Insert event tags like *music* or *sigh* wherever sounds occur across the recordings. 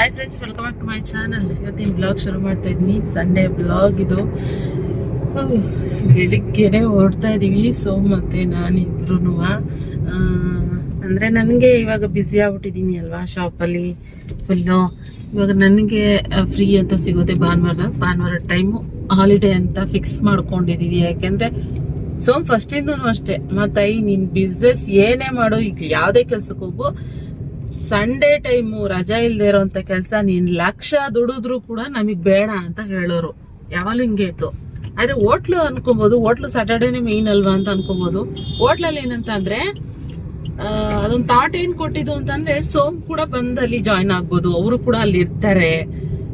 Hi friends welcome back to my channel ಇವತ್ತಿನ blog ಶುರು ಮಾಡ್ತಾ ಇದ್ದೀನಿ. ಸಂಡೇ ಬ್ಲಾಗ್ ಇದು. ಬೆಳಿಗ್ಗೆನೆ ಹೊರಡ್ತಾ ಇದ್ದೀವಿ ಸೊ ಮತ್ತೆ ನಾನಿಬ್ರು ಅಂದರೆ ನನಗೆ ಇವಾಗ ಬ್ಯುಸಿ ಆಗ್ಬಿಟ್ಟಿದ್ದೀನಿ ಅಲ್ವಾ ಶಾಪಲ್ಲಿ ಫುಲ್ಲು ಇವಾಗ ನನಗೆ ಫ್ರೀ ಅಂತ ಸಿಗುತ್ತೆ ಭಾನುವಾರ. ಭಾನುವಾರ ಟೈಮು ಹಾಲಿಡೇ ಅಂತ ಫಿಕ್ಸ್ ಮಾಡ್ಕೊಂಡಿದ್ದೀವಿ ಯಾಕೆಂದರೆ ಸೋಮ್ ಫಸ್ಟಿಂದೂ ಅಷ್ಟೇ. ಮತ್ತೈ ಈ ನಿನ್ ಬಿಸ್ನೆಸ್ ಏನೇ ಮಾಡೋ, ಈಗ ಯಾವುದೇ ಕೆಲ್ಸಕ್ಕೆ ಹೋಗು ಸಂಡೇ ಟೈಮು ರಜಾ ಇಲ್ಲದೆ ಇರೋಂಥ ಕೆಲಸ ನೀನ್ ಲಕ್ಷ ದುಡಿದ್ರು ಕೂಡ ನಮಗ್ ಬೇಡ ಅಂತ ಹೇಳೋರು. ಯಾವಾಗಲೂ ಹಿಂಗೆ ಇತ್ತು. ಆದ್ರೆ ಹೋಟ್ಲು ಅನ್ಕೋಬಹುದು ಹೋಟ್ಲು ಸ್ಯಾಟರ್ಡೇನೇ ಮೇನ್ ಅಲ್ವಾ ಅಂತ ಅನ್ಕೋಬಹುದು ಹೋಟ್ಲಲ್ಲಿ ಏನಂತ ಅಂದ್ರೆ ಅದೊಂದು ಥಾಟ್ ಏನ್ ಕೊಟ್ಟಿದ್ದು ಅಂತಂದ್ರೆ ಸೋಮ್ ಕೂಡ ಬಂದ್ ಅಲ್ಲಿ ಜಾಯ್ನ್ ಆಗ್ಬೋದು. ಅವರು ಕೂಡ ಅಲ್ಲಿ ಇರ್ತಾರೆ.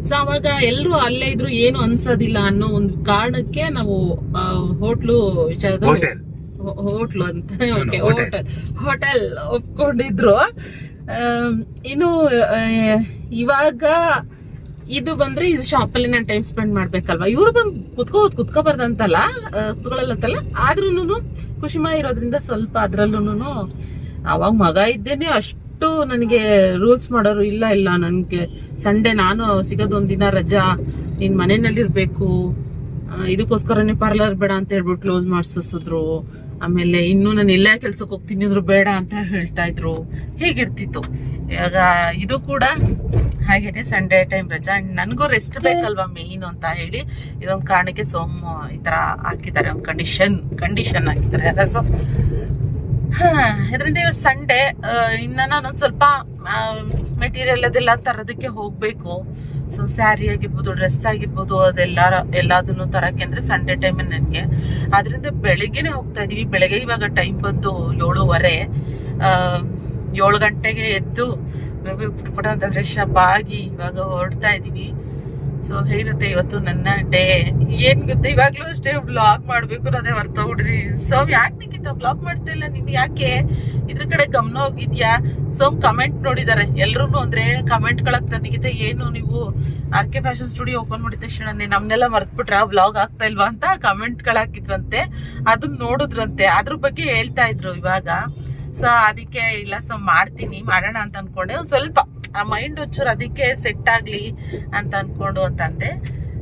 ಸೊ ಅವಾಗ ಎಲ್ಲರೂ ಅಲ್ಲೇ ಇದ್ರು ಏನು ಅನ್ಸೋದಿಲ್ಲ ಅನ್ನೋ ಒಂದು ಕಾರಣಕ್ಕೆ ನಾವು ಹೋಟ್ಲು ವಿಚಾರದಲ್ಲಿ ಹೋಟೆಲ್ ಅಂತ ಓಕೆ ಹೋಟೆಲ್. ಹೋಟೆಲ್ ಒಪ್ಕೊಂಡಿದ್ರು. ಇನ್ನು ಇವಾಗ ಇದು ಬಂದ್ರೆ ಇದು ಶಾಪಲ್ಲಿ ನಾನು ಟೈಮ್ ಸ್ಪೆಂಡ್ ಮಾಡ್ಬೇಕಲ್ವಾ? ಇವ್ರು ಬಂದು ಕುತ್ಕೋಬೋದು, ಕುತ್ಕೋಬಾರ್ದಂತಲ್ಲ ಕುತ್ಕೊಳ್ಳಲ್ಲಂತಲ್ಲ. ಆದ್ರೂನು ಖುಷಿಮ ಇರೋದ್ರಿಂದ ಸ್ವಲ್ಪ ಅದ್ರಲ್ಲೂ ಅವಾಗ ಮಗ ಇದ್ದೇನೆ ಅಷ್ಟು ನನಗೆ ರೂಲ್ಸ್ ಮಾಡೋರು ಇಲ್ಲ ಇಲ್ಲ. ನನಗೆ ಸಂಡೇ ನಾನು ಸಿಗೋದು ಒಂದಿನ ರಜಾ, ನೀನು ಮನೆಯಲ್ಲಿ ಇರಬೇಕು ಇದಕ್ಕೋಸ್ಕರನೇ ಪಾರ್ಲರ್ ಬೇಡ ಅಂತ ಹೇಳ್ಬಿಟ್ಟು ಕ್ಲೋಸ್ ಮಾಡಿಸಿದ್ರು ಆಮೇಲೆ ಇನ್ನು ನಾನು ಇಲ್ಲೇ ಕೆಲ್ಸಕ್ಕೆ ಹೋಗ್ತೀನಿ ಅಂದ್ರು ಬೇಡ ಅಂತ ಹೇಳ್ತಾ ಇದ್ರು. ಹೇಗಿರ್ತಿತ್ತು? ಇವಾಗ ಇದು ಕೂಡ ಹಾಗೇನೆ ಸಂಡೇ ಟೈಮ್ ರಜಾ. ಅಂಡ್ ನನಗೂ ರೆಸ್ಟ್ ಬೇಕಲ್ವಾ ಮೇನ್ ಅಂತ ಹೇಳಿ ಇದೊಂದು ಕಾರಣಕ್ಕೆ ಸೋಮ್ ಈ ತರ ಹಾಕಿದ್ದಾರೆ, ಒಂದು ಕಂಡೀಷನ್ ಕಂಡೀಷನ್ ಹಾಕಿದ್ದಾರೆ. ಸೊ ಇದರಿಂದ ಇವತ್ತು ಸಂಡೇ ಇನ್ನ ನಾನೊಂದು ಸ್ವಲ್ಪ ಮೆಟೀರಿಯಲ್ ಅದೆಲ್ಲ ತರೋದಕ್ಕೆ ಹೋಗ್ಬೇಕು. ಸೊ ಸ್ಯಾರಿ ಆಗಿರ್ಬೋದು ಡ್ರೆಸ್ ಆಗಿರ್ಬೋದು ಅದೆಲ್ಲ ಎಲ್ಲದನ್ನು ತರಕ್ಕೆ ಅಂದ್ರೆ ಸಂಡೇ ಟೈಮ್ ನನಗೆ. ಅದರಿಂದ ಬೆಳಿಗ್ಗೆನೆ ಹೋಗ್ತಾ ಇದೀವಿ. ಬೆಳಗ್ಗೆ ಇವಾಗ ಟೈಮ್ ಬಂದು ಏಳುವರೆ. ಏಳು ಗಂಟೆಗೆ ಎದ್ದು ಪುಟ ಅಂತ ಫ್ರೆಶ್ ಅಪ್ ಆಗಿ ಇವಾಗ ಹೊರಡ್ತಾ ಇದೀವಿ. ಸೊ ಹೇಗಿರುತ್ತೆ ಇವತ್ತು ನನ್ನ ಡೇ ಏನ್ ಗೊತ್ತಾ? ಇವಾಗ್ಲೂ ಅಷ್ಟೇ ಬ್ಲಾಗ್ ಮಾಡ್ಬೇಕು ಅದೇ ಹೊರ್ತೋಗ್ಬಿಟ್ಟಿದೀನಿ ಸೊ ಯಾಕೆ ನಿಂಗಿಂತ ಬ್ಲಾಗ್ ಮಾಡ್ತಾ ಇಲ್ಲ ನೀನ್? ಯಾಕೆ? ಇದ್ರ ಕಡೆ ಗಮನ ಹೋಗಿದ್ಯಾ? ಸೊ ಕಮೆಂಟ್ ನೋಡಿದಾರೆ. ಎಲ್ರು ಅಂದ್ರೆ ಕಮೆಂಟ್ ಗಳಾಗ್ತಾರೆ ನಿಗಿತ ಏನು ನೀವು R K fashion studio open ಮಾಡಿದ ತಕ್ಷಣ ನಮ್ನೆಲ್ಲ ಮರ್ತ್ಬಿಟ್ರ? ಬ್ಲಾಗ್ ಆಗ್ತಾ ಇಲ್ವಾ ಅಂತ ಕಮೆಂಟ್ ಗಳಾಕಿದ್ರಂತೆ ಅದನ್ನ ನೋಡಿದ್ರಂತೆ. ಅದ್ರ ಬಗ್ಗೆ ಹೇಳ್ತಾ ಇದ್ರು ಇವಾಗ. ಸೊ ಅದಕ್ಕೆ ಇಲ್ಲ ಸೊ ಮಾಡ್ತೀನಿ, ಮಾಡೋಣ ಅಂತ ಅನ್ಕೊಂಡೆ. ಸ್ವಲ್ಪ ಆ ಮೈಂಡ್ ಒಂಚೂರು ಅದಕ್ಕೆ ಸೆಟ್ ಆಗಲಿ ಅಂತ ಅಂದ್ಕೊಂಡು ಅಂತಂದೆ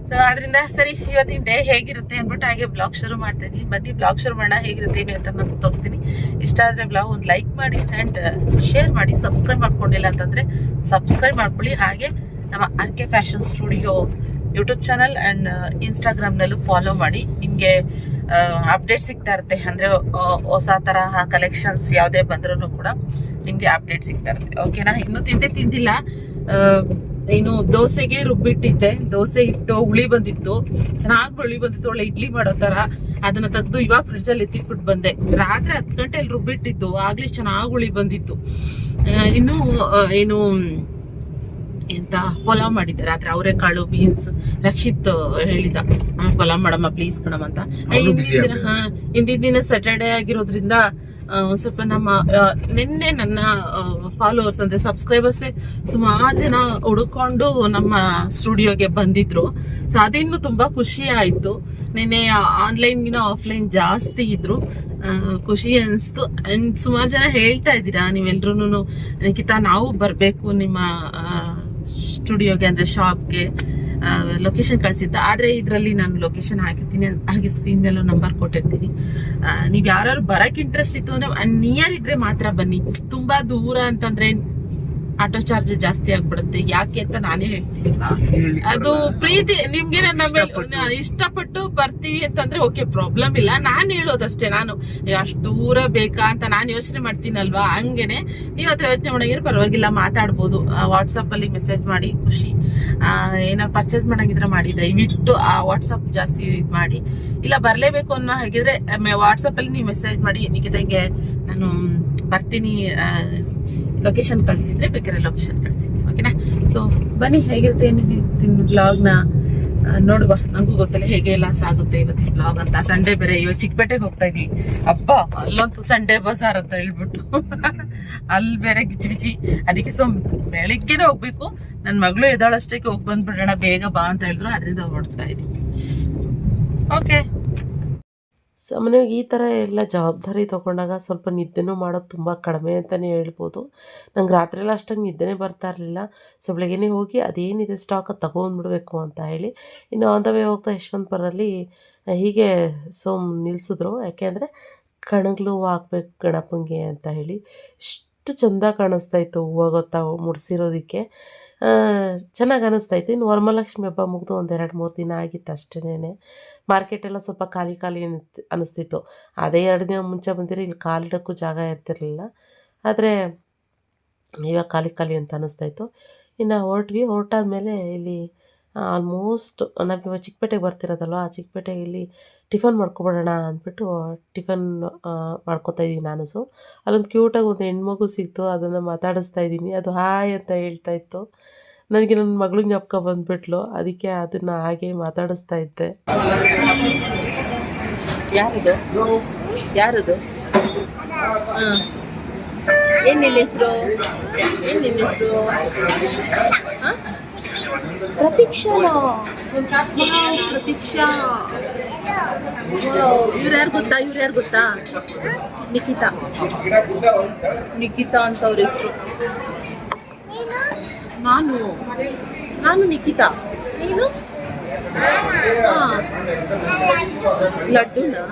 ಸೊ ಅದರಿಂದ ಸರಿ, ಇವತ್ತಿನ ಡೇ ಹೇಗಿರುತ್ತೆ ಅಂದ್ಬಿಟ್ಟು ಹಾಗೆ ಬ್ಲಾಗ್ ಶುರು ಮಾಡ್ತಾ ಇದೀನಿ ಬನ್ನಿ ಬ್ಲಾಗ್ ಶುರು ಮಾಡೋಣ. ಹೇಗಿರುತ್ತೆ, ಏನು ಅಂತ ನಾನು ತೋರಿಸ್ತೀನಿ. ಇಷ್ಟ ಆದರೆ ಬ್ಲಾಗ್ ಒಂದು ಲೈಕ್ ಮಾಡಿ ಆ್ಯಂಡ್ ಶೇರ್ ಮಾಡಿ ಸಬ್ಸ್ಕ್ರೈಬ್ ಮಾಡ್ಕೊಂಡಿಲ್ಲ ಅಂತಂದರೆ ಸಬ್ಸ್ಕ್ರೈಬ್ ಮಾಡ್ಕೊಳ್ಳಿ. ಹಾಗೆ ನಮ್ಮ R K fashion studio YouTube channel and ಇನ್ಸ್ಟಾಗ್ರಾಮ್ನಲ್ಲೂ follow ಮಾಡಿ. ನಿಮಗೆ ಅಪ್ಡೇಟ್ ಸಿಗ್ತಾ ಇರುತ್ತೆ. ಅಂದರೆ ಹೊಸ ತರಹ ಕಲೆಕ್ಷನ್ಸ್ ಯಾವುದೇ ಬಂದ್ರೂ ಕೂಡ ನಿಮಗೆ ಅಪ್ಡೇಟ್ ಸಿಗ್ತಾ ಇರುತ್ತೆ. ಓಕೆನಾ ಇನ್ನೂ ತಿಂಡಿ ತಿಂದಿಲ್ಲ. ಇನ್ನು ದೋಸೆಗೆ ರುಬ್ಬಿಟ್ಟಿದ್ದೆ. ದೋಸೆ ಇಟ್ಟು ಹುಳಿ ಬಂದಿತ್ತು. ಚೆನ್ನಾಗಿ ಹುಳಿ ಬಂದಿತ್ತು. ಒಳ್ಳೆ ಇಡ್ಲಿ ಮಾಡೋ ತರ. ಅದನ್ನ ತೆಗೆದು ಇವಾಗ ಫ್ರಿಡ್ಜಲ್ಲಿ ಎತ್ತಿಟ್ಬಿಟ್ಟು ಬಂದೆ. ರಾತ್ರಿ ಹತ್ತು ಗಂಟೆಯಲ್ಲಿ ರುಬ್ಬಿಟ್ಟಿದ್ದು. ಆಗ್ಲೇ ಚೆನ್ನಾಗಿ ಹುಳಿ ಬಂದಿತ್ತು. ಇನ್ನು ಏನು ಎಂತ ಪಲಾವ್ ಮಾಡಿದ್ದೆ ರಾತ್ರಿ ಅವರೆಕಾಳು ಬೀನ್ಸ್ ರಕ್ಷಿತ್ ಹೇಳಿದ ಪಲಾವ್ ಮಾಡಮ್ಮ ಪ್ಲೀಸ್ ಕಣಮ್ಮ ಅಂತ. ಅವ್ನು ಹಿಂದಿನ ದಿನ ಹಾ ಹಿಂದಿನ ದಿನ ಸ್ಯಾಟರ್ಡೆ ಆಗಿರೋದ್ರಿಂದ ಸ್ವಲ್ಪ ನಮ್ಮ ನಿನ್ನೆ ನನ್ನ ಫಾಲೋವರ್ಸ್ ಅಂದ್ರೆ ಸಬ್ಸ್ಕ್ರೈಬರ್ಸ್ ಸುಮಾರು ಜನ ಹುಡುಕೊಂಡು ನಮ್ಮ ಸ್ಟುಡಿಯೋಗೆ ಬಂದಿದ್ರು. ಸೊ ಅದಿನ್ನು ತುಂಬಾ ಖುಷಿ ಆಯ್ತು. ನಿನ್ನೆ ಆನ್ಲೈನ್ಗಿನ ಆಫ್ಲೈನ್ ಜಾಸ್ತಿ ಇದ್ರು. ಖುಷಿ ಅನಿಸ್ತು. ಅಂಡ್ ಸುಮಾರು ಜನ ಹೇಳ್ತಾ ಇದ್ದೀರಾ ನೀವೆಲ್ರೂ ನಿಖಿತಾ ನಾವು ಬರಬೇಕು ನಿಮ್ಮ ಸ್ಟುಡಿಯೋಗೆ ಅಂದ್ರೆ ಶಾಪ್ಗೆ ಲೊಕೇಶನ್ ಕಳಿಸಿದ್ದ. ಆದರೆ ಇದರಲ್ಲಿ ನಾನು ಲೊಕೇಶನ್ ಹಾಕಿರ್ತೀನಿ. ಹಾಗೆ ಸ್ಕ್ರೀನ್ ಮೇಲೂ ನಂಬರ್ ಕೊಟ್ಟಿರ್ತೀನಿ. ನೀವು ಯಾರು ಬರಕ್ಕೆ ಇಂಟ್ರೆಸ್ಟ್ ಇತ್ತು ಅಂದ್ರೆ ನಿಯರ್ ಇದ್ರೆ ಮಾತ್ರ ಬನ್ನಿ. ತುಂಬಾ ದೂರ ಅಂತಂದ್ರೆ ಆಟೋ ಚಾರ್ಜ್ ಜಾಸ್ತಿ ಆಗ್ಬಿಡುತ್ತೆ. ಯಾಕೆ ಅಂತ ನಾನೇ ಹೇಳ್ತೀನಿ. ಅದು ಪ್ರೀತಿ ನಿಮ್ಗೆ ಇಷ್ಟಪಟ್ಟು. ಬರ್ತೀವಿ ಅಂತಂದ್ರೆ ಓಕೆ ಪ್ರಾಬ್ಲಮ್ ಇಲ್ಲ. ನಾನು ಹೇಳೋದಷ್ಟೇ ನಾನು ಅಷ್ಟು ದೂರ ಬೇಕಾ ಅಂತ ನಾನು ಯೋಚನೆ ಮಾಡ್ತೀನಲ್ವಾ? ಹಂಗೇನೆ. ನೀವ್ ಹತ್ರ ಯೋಚನೆ ಮಾಡಂಗಿದ್ರೆ ಪರವಾಗಿಲ್ಲ ಮಾತಾಡ್ಬೋದು. ವಾಟ್ಸಪ್ ಅಲ್ಲಿ ಮೆಸೇಜ್ ಮಾಡಿ ಖುಷಿ. ಆ, ಏನಾರು ಪರ್ಚೇಸ್ ಮಾಡಂಗಿದ್ರೆ ಮಾಡಿ ದಯವಿಟ್ಟು ಆ ವಾಟ್ಸಪ್ ಜಾಸ್ತಿ ಇದ್ ಮಾಡಿ. ಇಲ್ಲ ಬರ್ಲೇಬೇಕು ಅನ್ನೋ ಹಾಗಿದ್ರೆ ವಾಟ್ಸಪ್ ಅಲ್ಲಿ ನೀವು ಮೆಸೇಜ್ ಮಾಡಿ ನಿಖಿತಂಗೆ ನಾನು ಬರ್ತೀನಿ ಲೊಕೇಶನ್ ಕಳಿಸಿದ್ರೆ ಬೇಕಾದ್ರೆ ಲೊಕೇಶನ್ ಕಳ್ಸಿದ್ದೀನಿ ಓಕೆನಾ ಸೊ ಬನ್ನಿ, ಹೇಗಿರುತ್ತೆ ಏನು ಬ್ಲಾಗ್ನ ನೋಡುವ. ನಂಗೂ ಗೊತ್ತಲ್ಲ ಹೇಗೆ ಎಲ್ಲ ಸಾಗುತ್ತೆ ಇವತ್ತಿನ ಬ್ಲಾಗ್ ಅಂತ. ಸಂಡೇ ಬೇರೆ, ಇವಾಗ ಚಿಕ್ಕಪೇಟೆಗೆ ಹೋಗ್ತಾ ಇದ್ವಿ. ಅಪ್ಪ ಅಲ್ಲಂತೂ ಸಂಡೇ ಬಜಾರ್ ಅಂತ ಹೇಳ್ಬಿಟ್ಟು. *laughs* ಅಲ್ಲಿ ಬೇರೆ ಗಿಚಿ ಗಿಚಿ. ಅದಕ್ಕೆ ಸೊ ಬೆಳಿಗ್ಗೆನೆ ಹೋಗ್ಬೇಕು. ನನ್ನ ಮಗಳು ಎದ್ದಾಳಷ್ಟಕ್ಕೆ ಹೋಗಿ ಬಂದ್ಬಿಡೋಣ, ಬೇಗ ಬಾ ಅಂತ ಹೇಳಿದ್ರು. ಅದರಿಂದ ಹೊರಡ್ತಾ ಇದ್ವಿ. ಓಕೆ ಸಾಮಾನ್ಯವಾಗಿ ಈ ಥರ ಎಲ್ಲ ಜವಾಬ್ದಾರಿ ತೊಗೊಂಡಾಗ ಸ್ವಲ್ಪ ನಿದ್ದೆನೂ ಮಾಡೋದು ತುಂಬ ಕಡಿಮೆ ಅಂತಲೇ ಹೇಳ್ಬೋದು. ನಂಗೆ ರಾತ್ರಿ ಎಲ್ಲ ಅಷ್ಟೊಂದು ನಿದ್ದೆನೇ ಬರ್ತಾ ಇರಲಿಲ್ಲ. ಸೊ ಬೆಳಗ್ಗೆನೇ ಹೋಗಿ ಅದೇನಿದೆ ಸ್ಟಾಕ್ ಅದು ತೊಗೊಂಡ್ಬಿಡ್ಬೇಕು ಅಂತ ಹೇಳಿ ಇನ್ನು ಆನ್ ದ ವೇ ಹೋಗ್ತಾ ಯಶವಂತಪುರಲ್ಲಿ ಹೀಗೆ ಸೋಮ್ ನಿಲ್ಲಿಸಿದ್ರು ಯಾಕೆಂದರೆ ಕಣಗ್ಲು ಹಾಕ್ಬೇಕು ಗಣಪಂಗೆ ಅಂತ ಹೇಳಿ. ಎಷ್ಟು ಚೆಂದ ಕಾಣಿಸ್ತಾ ಇತ್ತು ಹೂವು ಗೊತ್ತಾ ಮುಡಿಸಿರೋದಕ್ಕೆ. ಚೆನ್ನಾಗಿ ಅನ್ನಿಸ್ತಾ ಇತ್ತು ಇನ್ನು ವರಮಹಾಲಕ್ಷ್ಮಿ ಹಬ್ಬ ಮುಗಿದು ಒಂದೆರಡು ಮೂರು ದಿನ ಆಗಿತ್ತು ಅಷ್ಟೇನೆ ಮಾರ್ಕೆಟೆಲ್ಲ ಸ್ವಲ್ಪ ಖಾಲಿ ಖಾಲಿ ಅನಿಸ್ತಿತ್ತು. ಅದೇ ಎರಡು ದಿನ ಮುಂಚೆ ಬಂದಿರೋ, ಇಲ್ಲಿ ಕಾಲಿಡೋಕ್ಕೂ ಜಾಗ ಇರ್ತಿರಲಿಲ್ಲ. ಆದರೆ ಇವಾಗ ಖಾಲಿ ಖಾಲಿ ಅಂತ ಅನ್ನಿಸ್ತಾ ಇತ್ತು ಇನ್ನು ಹೊರಟ್ವಿ, ಹೊರಟಾದ್ಮೇಲೆ ಇಲ್ಲಿ ಆಲ್ಮೋಸ್ಟ್ ನಾವು ಇವಾಗ ಚಿಕ್ಕಪೇಟೆಗೆ ಬರ್ತಿರೋದಲ್ವ, ಆ ಚಿಕ್ಕಪೇಟೆಯಲ್ಲಿ ಟಿಫನ್ ಮಾಡ್ಕೊಬಿಡೋಣ ಅಂದ್ಬಿಟ್ಟು ಟಿಫನ್ ಮಾಡ್ಕೊತಾ ಇದ್ದೀನಿ ನಾನು. ಸೊ ಅಲ್ಲೊಂದು ಕ್ಯೂಟಾಗಿ ಒಂದು ಹೆಣ್ಮಗು ಸಿಕ್ತು, ಅದನ್ನು ಮಾತಾಡಿಸ್ತಾ ಇದ್ದೀನಿ ಅದು ಹಾಯ್ ಅಂತ ಹೇಳ್ತಾ ಇತ್ತು. ನನಗೆ ನನ್ನ ಮಗಳು ಜ್ಞಾಪಕ ಬಂದುಬಿಟ್ಲು. ಅದಕ್ಕೆ ಅದನ್ನು ಹಾಗೆ ಮಾತಾಡಿಸ್ತಾ ಇದ್ದೆ. ಯಾರಿದು? ಯಾರದು? ಹೆಸರು? ಏನು ಪ್ರತೀಕ್ಷಾ ಪ್ರತೀಕ್ಷಾ ಇವ್ರು ಯಾರು ಗೊತ್ತಾ ಇವ್ರು ಯಾರು ಗೊತ್ತಾ ನಿಖಿತಾ ನಿಖಿತಾ ಅಂತ ಅವ್ರ ಹೆಸರು ನಾನು ನಾನು ನಿಖಿತಾ ನೀನು ಹಾ ಲಡ್ಡುನಾ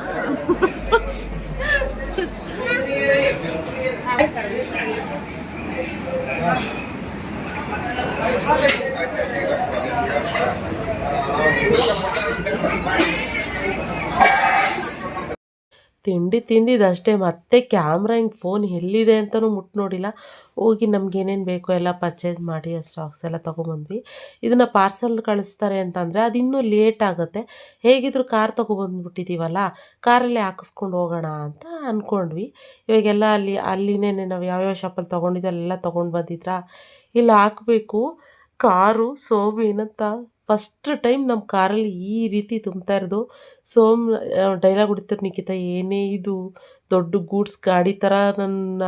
ತಿಂಡಿ ತಿಂದಿದ್ದಷ್ಟೇ ಮತ್ತೆ ಕ್ಯಾಮ್ರಾ ಹಿಂಗೆ ಫೋನ್ ಎಲ್ಲಿದೆ ಅಂತಲೂ ಮುಟ್ಟು ನೋಡಿಲ್ಲ. ಹೋಗಿ ನಮ್ಗೆ ಏನೇನು ಬೇಕೋ ಎಲ್ಲ ಪರ್ಚೇಸ್ ಮಾಡಿ ಸ್ಟಾಕ್ಸ್ ಎಲ್ಲ ತೊಗೊಂಬಂದ್ವಿ. ಇದನ್ನು ಪಾರ್ಸಲ್ ಕಳಿಸ್ತಾರೆ ಅಂತಂದರೆ ಅದು ಇನ್ನೂ ಲೇಟ್ ಆಗುತ್ತೆ. ಹೇಗಿದ್ರು ಕಾರ್ ತೊಗೊಬಂದ್ಬಿಟ್ಟಿದ್ದೀವಲ್ಲ ಕಾರಲ್ಲೇ ಹಾಕಿಸ್ಕೊಂಡು ಹೋಗೋಣ ಅಂತ ಅಂದ್ಕೊಂಡ್ವಿ ಇವಾಗೆಲ್ಲ ಅಲ್ಲಿ ಅಲ್ಲಿನೇ ನಾವು ಯಾವ್ಯಾವ ಶಾಪಲ್ಲಿ ತೊಗೊಂಡಿದ್ದೆಲ್ಲ ಅಲ್ಲೆಲ್ಲ ತೊಗೊಂಡು ಬಂದಿದ್ರಾ? ಇಲ್ಲಿ, ಹಾಕಬೇಕು. ಕಾರು ಸೋಮೇನಂತ ಫಸ್ಟ್ ಟೈಮ್ ನಮ್ಮ ಕಾರಲ್ಲಿ ಈ ರೀತಿ ತುಂಬ್ತಾ ಇರೋದು. ಸೋಮ್ ಡೈಲಾಗ್ ಹೊಡಿತಾರೆ, ನಿಖಿತ, ಏನೇ ಇದು? ದೊಡ್ಡ ಗೂಡ್ಸ್ ಗಾಡಿ ಥರ ನನ್ನ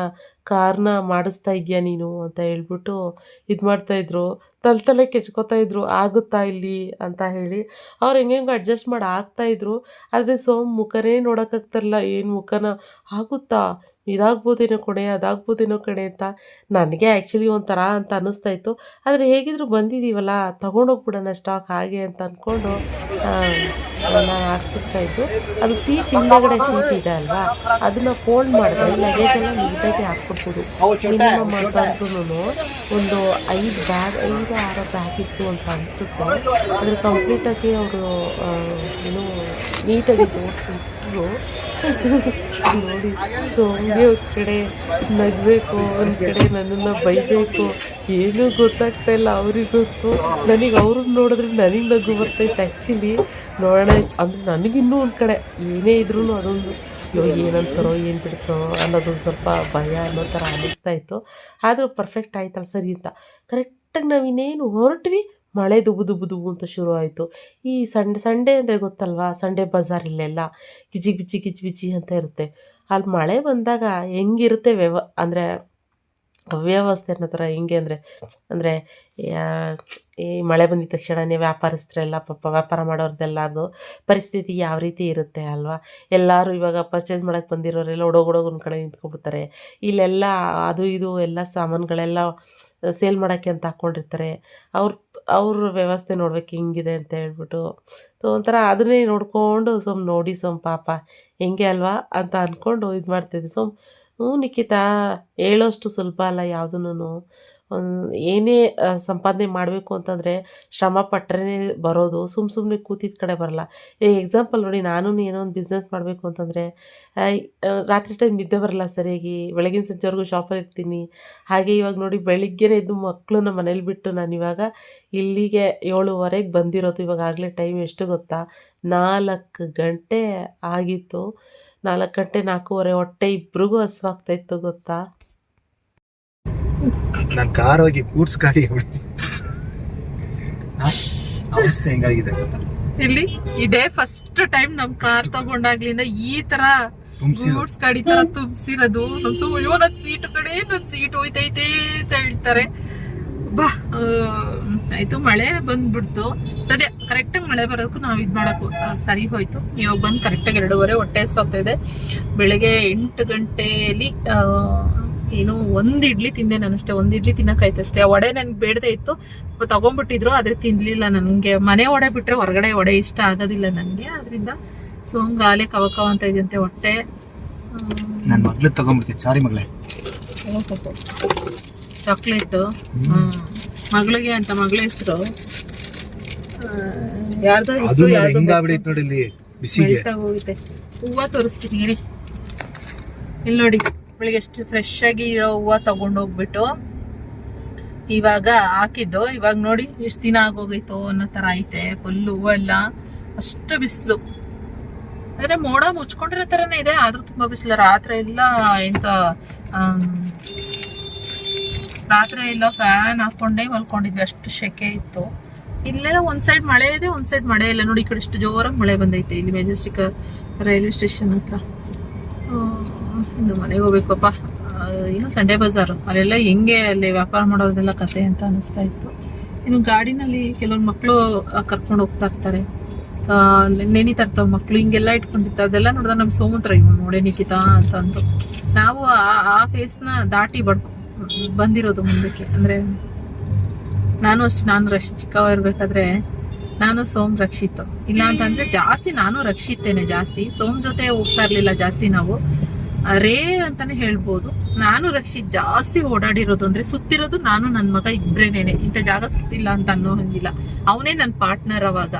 ಕಾರ್ನ ಮಾಡಿಸ್ತಾ ಇದೆಯಾ ನೀನು? ಅಂತ ಹೇಳ್ಬಿಟ್ಟು ಇದು ಮಾಡ್ತಾಯಿದ್ರು ತಲೆ ತಲೆ ಕೆಚ್ಕೋತಾ ಇದ್ರು. ಆಗುತ್ತಾ ಇಲ್ಲಿ? ಅಂತ ಹೇಳಿ. ಅವ್ರು ಹೆಂಗೆ ಅಡ್ಜಸ್ಟ್ ಮಾಡಿ ಆಗ್ತಾಯಿದ್ರು ಆದರೆ ಸೋಮ್ ಮುಖನೇ ನೋಡೋಕ್ಕಾಗ್ತಾರಲ್ಲ ಏನು ಮುಖನ? ಆಗುತ್ತಾ? ಇದಾಗ್ಬೋದೇನೋ ಕಣೆ, ಅದಾಗ್ಬೋದೇನೋ ಕಣೆ ಅಂತ ನನಗೆ ಆ್ಯಕ್ಚುಲಿ ಒಂಥರ ಅಂತ ಅನ್ನಿಸ್ತಾ ಇತ್ತು ಆದರೆ ಹೇಗಿದ್ರು ಬಂದಿದ್ದೀವಲ್ಲ ತೊಗೊಂಡೋಗ್ಬಿಡೋಣ ಸ್ಟಾಕ್ ಹಾಗೆ ಅಂತ ಅಂದ್ಕೊಂಡು ನಾನು ಹಾಕ್ಸಿಸ್ತಾ ಇದ್ದು ಅದು ಸೀಟ್ ಹಿಂದೆಗಡೆ ಸೀಟ್ ಇದೆ ಅಲ್ವಾ? ಅದನ್ನು ಫೋಲ್ಡ್ ಮಾಡಿದ್ರೆ ಲಗೇಜೆಲ್ಲ ನೀಟಾಗಿ ಹಾಕ್ಕೊಡ್ಬೋದು ಮಿನಿಮಮ್ ಒಂದು ಐದು ಬ್ಯಾಗ್ ಐದು, ಆರು ಬ್ಯಾಗ್ ಇತ್ತು ಅಂತ ಅನಿಸುತ್ತೆ. ಆದರೆ ಕಂಪ್ಲೀಟಾಗಿ ಅವರು ಏನು ನೀಟಾಗಿ ನೋಡಿ, ಸೊ ಹಂಗೆ ಒಂದು ಕಡೆ ನಗಬೇಕು, ಒಂದು ಕಡೆ ನನ್ನನ್ನು ಬೈಬೇಕು. ಏನೂ ಗೊತ್ತಾಗ್ತಾ ಇಲ್ಲ ಅವ್ರಿಗೆ ಗೊತ್ತು ನನಗೆ ಅವ್ರನ್ನ ನೋಡಿದ್ರೆ ನನಗೆ ನಗು ಬರ್ತೈತೆ ಆ್ಯಕ್ಚುಲಿ ನೋಡೋಣ ಅಂದರೆ ನನಗಿನ್ನೂ ಒಂದು ಕಡೆ ಏನೇ ಇದ್ರೂ ಅದೊಂದು ಇವಾಗ ಏನಂತಾರೋ, ಏನು ಬಿಡ್ತಾರೋ ಅನ್ನೋದೊಂದು ಸ್ವಲ್ಪ ಭಯ ಅನ್ನೋ ಥರ ಅನ್ನಿಸ್ತಾ ಇತ್ತು. ಆದರೂ ಪರ್ಫೆಕ್ಟ್ ಆಯ್ತಲ್ಲ ಸರಿ ಅಂತ. ಕರೆಕ್ಟಾಗಿ ನಾವು ಇನ್ನೇನು ಹೊರಟ್ವಿ ಮಳೆ ದುಬು ದುಬು ದುಬು ಅಂತ ಶುರು ಆಯಿತು. ಈ ಸಂಡೆ ಸಂಡೆ ಅಂದರೆ ಗೊತ್ತಲ್ವಾ? ಸಂಡೇ ಬಜಾರ್ ಇಲ್ಲೆಲ್ಲ ಗಿಜಿ ಗಿಜಿ ಗಿಜಿ ಬಿಜಿ ಅಂತ ಇರುತ್ತೆ. ಅಲ್ಲಿ ಮಳೆ ಬಂದಾಗ ಹೆಂಗಿರುತ್ತೆ ವ್ಯವ, ಅಂದರೆ ಅವ್ಯವಸ್ಥೆ ಅನ್ನೋ ಥರ ಹೆಂಗೆ ಅಂದರೆ ಅಂದರೆ ಈ ಮಳೆ ಬಂದಿದ್ದ ತಕ್ಷಣವೇ ವ್ಯಾಪಾರಸ್ಥರೆಲ್ಲ ಪಾಪ ವ್ಯಾಪಾರ ಮಾಡೋರ್ದೆಲ್ಲಾರ್ದು ಪರಿಸ್ಥಿತಿ ಯಾವ ರೀತಿ ಇರುತ್ತೆ ಅಲ್ವಾ? ಎಲ್ಲರೂ ಇವಾಗ ಪರ್ಚೇಸ್ ಮಾಡೋಕ್ಕೆ ಬಂದಿರೋರೆಲ್ಲ ಒಡೋಗೊಡೋಗಿ ಒಂದು ಕಡೆ ನಿಂತ್ಕೊಬಿಡ್ತಾರೆ ಇಲ್ಲೆಲ್ಲ ಅದು ಇದು ಎಲ್ಲ ಸಾಮಾನುಗಳೆಲ್ಲ ಸೇಲ್ ಮಾಡೋಕ್ಕೆ ಅಂತ ಹಾಕ್ಕೊಂಡಿರ್ತಾರೆ ಅವ್ರ ಅವ್ರ ವ್ಯವಸ್ಥೆ ನೋಡ್ಬೇಕು ಹಿಂಗಿದೆ ಅಂತ ಹೇಳ್ಬಿಟ್ಟು ಸೊ ಒಂಥರ ಅದನ್ನೇ ನೋಡಿಕೊಂಡು ಸೊಮ್ ನೋಡಿ ಸೊಮ್ ಪಾಪ, ಹೆಂಗೆ ಅಲ್ವಾ ಅಂತ ಅಂದ್ಕೊಂಡು ಇದು ಮಾಡ್ತಿದ್ದೆ. ಸೊಮ್ ಹ್ಞೂ, ನಿಖಿತಾ, ಹೇಳೋಷ್ಟು ಸುಲಭ ಅಲ್ಲ ಯಾವುದೂ ಏನೇ ಸಂಪಾದನೆ ಮಾಡಬೇಕು ಅಂತಂದರೆ ಶ್ರಮ ಪಟ್ಟರೆ ಬರೋದು ಸುಮ್ಮ ಸುಮ್ಮನೆ ಕೂತಿದ್ದ ಕಡೆ ಬರಲ್ಲ. ಏ ಎಕ್ಸಾಂಪಲ್ ನೋಡಿ ನಾನು ಏನೋ ಒಂದು ಬಿಸ್ನೆಸ್ ಮಾಡಬೇಕು ಅಂತಂದರೆ ರಾತ್ರಿ ಟೈಮ್ ನಿದ್ದೆ ಬರಲ್ಲ ಸರಿಯಾಗಿ. ಬೆಳಗಿನ ಸಂಜೆವರೆಗೂ ಶಾಪಲ್ಲಿ ಇರ್ತೀನಿ. ಹಾಗೆ ಇವಾಗ ನೋಡಿ ಬೆಳಿಗ್ಗೆನೇ ಎದ್ದು ಮಕ್ಕಳನ್ನ ಮನೇಲಿ ಬಿಟ್ಟು ನಾನು ಇವಾಗ ಇಲ್ಲಿಗೆ ಏಳುವರೆಗೆ ಬಂದಿರೋದು. ಇವಾಗ ಆಗಲೇ ಟೈಮ್ ಎಷ್ಟು ಗೊತ್ತಾ? ನಾಲ್ಕು ಗಂಟೆ ಆಗಿತ್ತು. ನಾಲ್ಕು ಗಂಟೆ ನಾಲ್ಕೂವರೆ ಹೊಟ್ಟೆ ಇಬ್ರಿಗೂ ಇತ್ತು ಗೊತ್ತಾ? ನಾನು ಕಾರ್ ಹೋಗಿ ಗೂಡ್ಸ್ ಗಾಡಿ ಅವಸ್ಥೆ ಹೆಂಗಾಗಿದೆ ಗೊತ್ತಾ? ಇಲ್ಲಿ ಇದೇ ಫಸ್ಟ್ ಟೈಮ್ ನಮ್ ಕಾರ್ ತಗೊಂಡಾಗ್ಲಿಂದ ಈ ತರ ಗೂಡ್ಸ್ ಗಾಡಿ ತರ ತುಂಬಿಸಿರೋದು. ನಮ್ ಸುಮ್ಮನೆ ನನ್ ಸೀಟ್ ಕಡೆ ನನ್ ಸೀಟ್ ಹೋಯ್ತೈತೆ ಅಂತ ಹೇಳ್ತಾರೆ. ಬಾ. ಆಯ್ತು ಮಳೆ ಬಂದ್ಬಿಡ್ತು. ಸದ್ಯ ಕರೆಕ್ಟಾಗಿ ಮಳೆ ಬರೋದಕ್ಕೂ ನಾವು ಇದು ಮಾಡೋಕ್ಕೂ ಸರಿ ಹೋಯ್ತು. ಇವಾಗ ಬಂದು ಕರೆಕ್ಟಾಗಿ ಎರಡೂವರೆ ಹೊಟ್ಟೆ ಹಸ್ವಾಗ್ತಾ ಇದೆ. ಬೆಳಗ್ಗೆ ಎಂಟು ಗಂಟೆಯಲ್ಲಿ ಏನು ಒಂದು ಇಡ್ಲಿ ತಿಂದೆ ನಾನು ಅಷ್ಟೇ. ಒಂದು ಇಡ್ಲಿ ತಿನ್ನಕ್ಕಾಯ್ತು ಅಷ್ಟೇ. ವಡೆ ನನ್ಗೆ ಬೇಡದೆ ಇತ್ತು. ತಗೊಂಡ್ಬಿಟ್ಟಿದ್ರು ಆದ್ರೆ ತಿನ್ಲಿಲ್ಲ ನನಗೆ. ಮನೆ ವಡೆ ಬಿಟ್ರೆ ಹೊರಗಡೆ ವಡೆ ಇಷ್ಟ ಆಗೋದಿಲ್ಲ ನನಗೆ. ಅದರಿಂದ ಸೊ ಗಾಲೆ ಕವ ಕವ ಅಂತ ಇದೆಯಂತೆ ಹೊಟ್ಟೆ. ನನ್ನ ಮಗ್ಳು ತಗೊಂಡ್ಬಿಡ್ತೀನಿ. ಸಾರಿ ಮಗಳೇ. ಚಾಕ್ಲೇಟು ಮಗಳಿಗೆ ಅಂತ ಮಗಳ ಹೆಸರು. ಯಾರ್ದೋ ಹೆಸರು ನೋಡಿ ಯಾರ್ದೋ ಹಿಂಗಾಗ್ಬಿಡೈತೆ ನೋಡಿ ಇಲ್ಲಿ ಬಿಸಿಗೆ. ಮೆಲ್ಟಾಗ್ ಹೋಗುತ್ತೆ ಹೂವ ತೋರಿಸ್ತೀನಿ ಇರಿ. ಇಲ್ಲಿ ನೋಡಿ ಬೆಳಿಗ್ಗೆ ಎಷ್ಟು ಫ್ರೆಶ್ ಆಗಿ ಇರೋ ಹೂವ ತಗೊಂಡು ಹೋಗ್ಬಿಟ್ಟು ಇವಾಗ ಹಾಕಿದ್ದು. ಇವಾಗ ನೋಡಿ ಎಷ್ಟು ದಿನ ಆಗೋಗೈತೋ ಅನ್ನೋ ತರ ಐತೆ. ಫುಲ್ ಹೂವ ಎಲ್ಲ ಅಷ್ಟು ಬಿಸಿಲು. ಅಂದ್ರೆ ಮೋಡ ಮುಚ್ಕೊಂಡಿರೋ ತರನೇ ಇದೆ ಆದ್ರೂ ತುಂಬಾ ಬಿಸಿಲು. ರಾತ್ರಿ ಎಲ್ಲ ಎಂತ ಆಮ್, ರಾತ್ರಿ ಇಲ್ಲ ಫ್ಯಾನ್ ಹಾಕೊಂಡೇ ಮಲ್ಕೊಂಡಿದ್ವಿ ಅಷ್ಟು ಶೆಕೆ ಇತ್ತು. ಇಲ್ಲೆಲ್ಲ ಒಂದ್ ಸೈಡ್ ಮಳೆ ಇದೆ, ಒಂದ್ ಸೈಡ್ ಮಳೆ ಇಲ್ಲ. ನೋಡಿ ಈ ಕಡೆ ಇಷ್ಟು ಜೋರಾಗಿ ಮಳೆ ಬಂದೈತೆ. ಇಲ್ಲಿ ಮೆಜೆಸ್ಟಿಕ್ ರೈಲ್ವೆ ಸ್ಟೇಷನ್ ಹತ್ರ. ಇನ್ನು ಮನೆಗೆ ಹೋಗ್ಬೇಕಪ್ಪ. ಏನು ಸಂಡೇ ಬಜಾರ್ ಅಲ್ಲೆಲ್ಲ ಹೆಂಗೆ ಅಲ್ಲಿ ವ್ಯಾಪಾರ ಮಾಡೋದೆಲ್ಲ ಕತೆ ಅಂತ ಅನಿಸ್ತಾ ಇತ್ತು. ಇನ್ನು ಗಾಡಿನಲ್ಲಿ ಕೆಲವೊಂದು ಮಕ್ಕಳು ಕರ್ಕೊಂಡು ಹೋಗ್ತಾ ಇರ್ತಾರೆ. ನೆನಿ ನೆನಿತಾ ಮಕ್ಕಳು ಹಿಂಗೆಲ್ಲ ಇಟ್ಕೊಂಡಿರ್ತಾರೆ ಅದೆಲ್ಲ ನೋಡಿದ್ರೆ ನಮ್ಮ ಸೋಮತ್ರ ಇವ್ ನೋಡೇ ನಿಖಿತಾ ಅಂತ ಅಂದ್ರು. ನಾವು ಆ ಫೇಸ್ನ ದಾಟಿ ಬಡ್ಕೊ ಬಂದಿರೋದು ಮುಂದಕ್ಕೆ. ಅಂದ್ರೆ ನಾನು ಅಷ್ಟು, ನಾನು ರಕ್ಷ ಚಿಕ್ಕವ ಇರ್ಬೇಕಾದ್ರೆ ನಾನು ಸೋಮ್ ರಕ್ಷಿತ್. ಇಲ್ಲ ಅಂತಂದರೆ ಜಾಸ್ತಿ ನಾನು ರಕ್ಷಿತ್ತೇನೆ ಜಾಸ್ತಿ. ಸೋಮ್ ಜೊತೆ ಹೋಗ್ತಾ ಇರಲಿಲ್ಲ ಜಾಸ್ತಿ ನಾವು. ರೇರ್ ಅಂತಲೇ ಹೇಳ್ಬೋದು. ನಾನು ರಕ್ಷಿತ್ ಜಾಸ್ತಿ ಓಡಾಡಿರೋದು ಅಂದ್ರೆ ಸುತ್ತಿರೋದು ನಾನು ನನ್ನ ಮಗ ಇಬ್ಬರೇನೇನೆ ಇಂಥ ಜಾಗ ಸುತ್ತಿಲ್ಲ ಅಂತ ಅನ್ನೋ ಹಂಗಿಲ್ಲ. ಅವನೇ ನನ್ನ ಪಾರ್ಟ್ನರ್ ಅವಾಗ.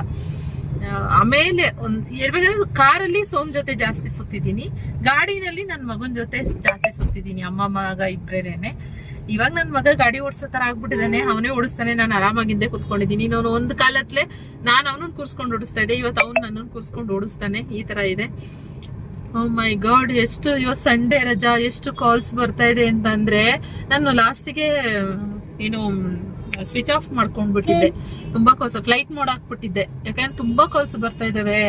ಆಮೇಲೆ ಒಂದ್ ಹೇಳ್ಬೇಕಂದ್ರೆ ಕಾರಲ್ಲಿ ಸೋಮ್ ಜೊತೆ ಜಾಸ್ತಿ ಸುತ್ತಿದ್ದೀನಿ. ಗಾಡಿನಲ್ಲಿ ನನ್ನ ಮಗನ ಜೊತೆ ಜಾಸ್ತಿ ಸುತ್ತಿದ್ದೀನಿ. ಅಮ್ಮ, ಮಗ ಇಬ್ರೇನೆ ಇವಾಗ ನನ್ನ ಮಗ ಗಾಡಿ ಓಡಿಸೋ ತರ ಆಗ್ಬಿಟ್ಟಿದ್ದಾನೆ ಅವನೇ ಓಡಿಸ್ತಾನೆ, ನಾನು ಆರಾಮಾಗಿದ್ದೆ ಕುತ್ಕೊಂಡಿದ್ದೀನಿ ನಾನು ಒಂದು ಕಾಲತ್ಲೆ ನಾನು ಅವನನ್ನ ಕೂರ್ಸ್ಕೊಂಡು ಓಡಿಸ್ತಾ ಇದ್ದೆ, ಇವತ್ತು ಅವ್ನು ನನ್ನನ್ನು ಕೂರ್ಸ್ಕೊಂಡು ಓಡಿಸ್ತಾನೆ, ಈ ತರ ಇದೆ. ಓ ಮೈ ಗಾಡ್, ಎಷ್ಟು ಇವತ್ತು ಸಂಡೇ ರಜಾ, ಎಷ್ಟು ಕಾಲ್ಸ್ ಬರ್ತಾ ಇದೆ ಅಂತಂದ್ರೆ, ನಾನು ಲಾಸ್ಟಿಗೆ ಏನು ಸ್ವಿಚ್ ಆಫ್ ಮಾಡ್ಕೊಂಡ್ಬಿಟ್ಟಿದ್ದೆ. ತುಂಬಾ ಕಾಲ್ಸ್ ಫ್ಲೈಟ್ ಮೋಡ್ ಹಾಕ್ಬಿಟ್ಟಿದ್ದೆ. ಯಾಕಂದ್ರೆ ತುಂಬಾ ಕಾಲ್ಸ್ ಬರ್ತಾ ಇದಾವೆ.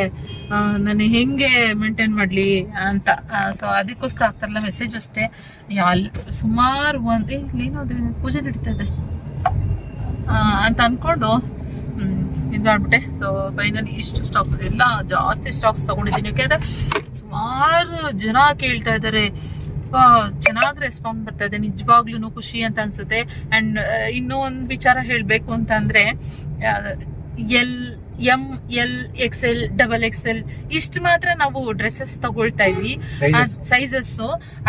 ನಾನು ಹೆಂಗೆ ಮೇಂಟೈನ್ ಮಾಡ್ಲಿ ಅಂತ. ಸೊ ಅದಕ್ಕೋಸ್ಕರ ಆಗ್ತಾರಲ್ಲ ಮೆಸೇಜ್ ಅಷ್ಟೇ. ಸುಮಾರು ಒಂದ್ ಏನೋದು ಪೂಜೆ ನಡೀತಾ ಇದೆ. ಅಂತ ಅನ್ಕೊಂಡು ಇದ್ ಮಾಡ್ಬಿಟ್ಟೆ. ಸೊ ಫೈನಲಿ ಇಷ್ಟು ಸ್ಟಾಕ್ಸ್ ಎಲ್ಲ ಜಾಸ್ತಿ ಸ್ಟಾಕ್ಸ್ ತಗೊಂಡಿದ್ದೀನಿ. ಯಾಕೆಂದ್ರೆ ಸುಮಾರು ಜನ ಕೇಳ್ತಾ ಇದ್ದಾರೆ ಚೆನ್ನಾಗಿ ರೆಸ್ಪಾಂಡ್ ಬರ್ತಾ ಇದೆ. ನಿಜವಾಗ್ಲೂ ಖುಷಿ ಅಂತ ಅನ್ಸುತ್ತೆ. ಅಂಡ್ ಇನ್ನೂ ಒಂದು ವಿಚಾರ ಹೇಳಬೇಕು ಅಂತಂದ್ರೆ L M L X L double X L ಇಷ್ಟು ಮಾತ್ರ ನಾವು ಡ್ರೆಸ್ಸಸ್ ತಗೊಳ್ತಾ ಇದ್ವಿ. ಸೈಜಸ್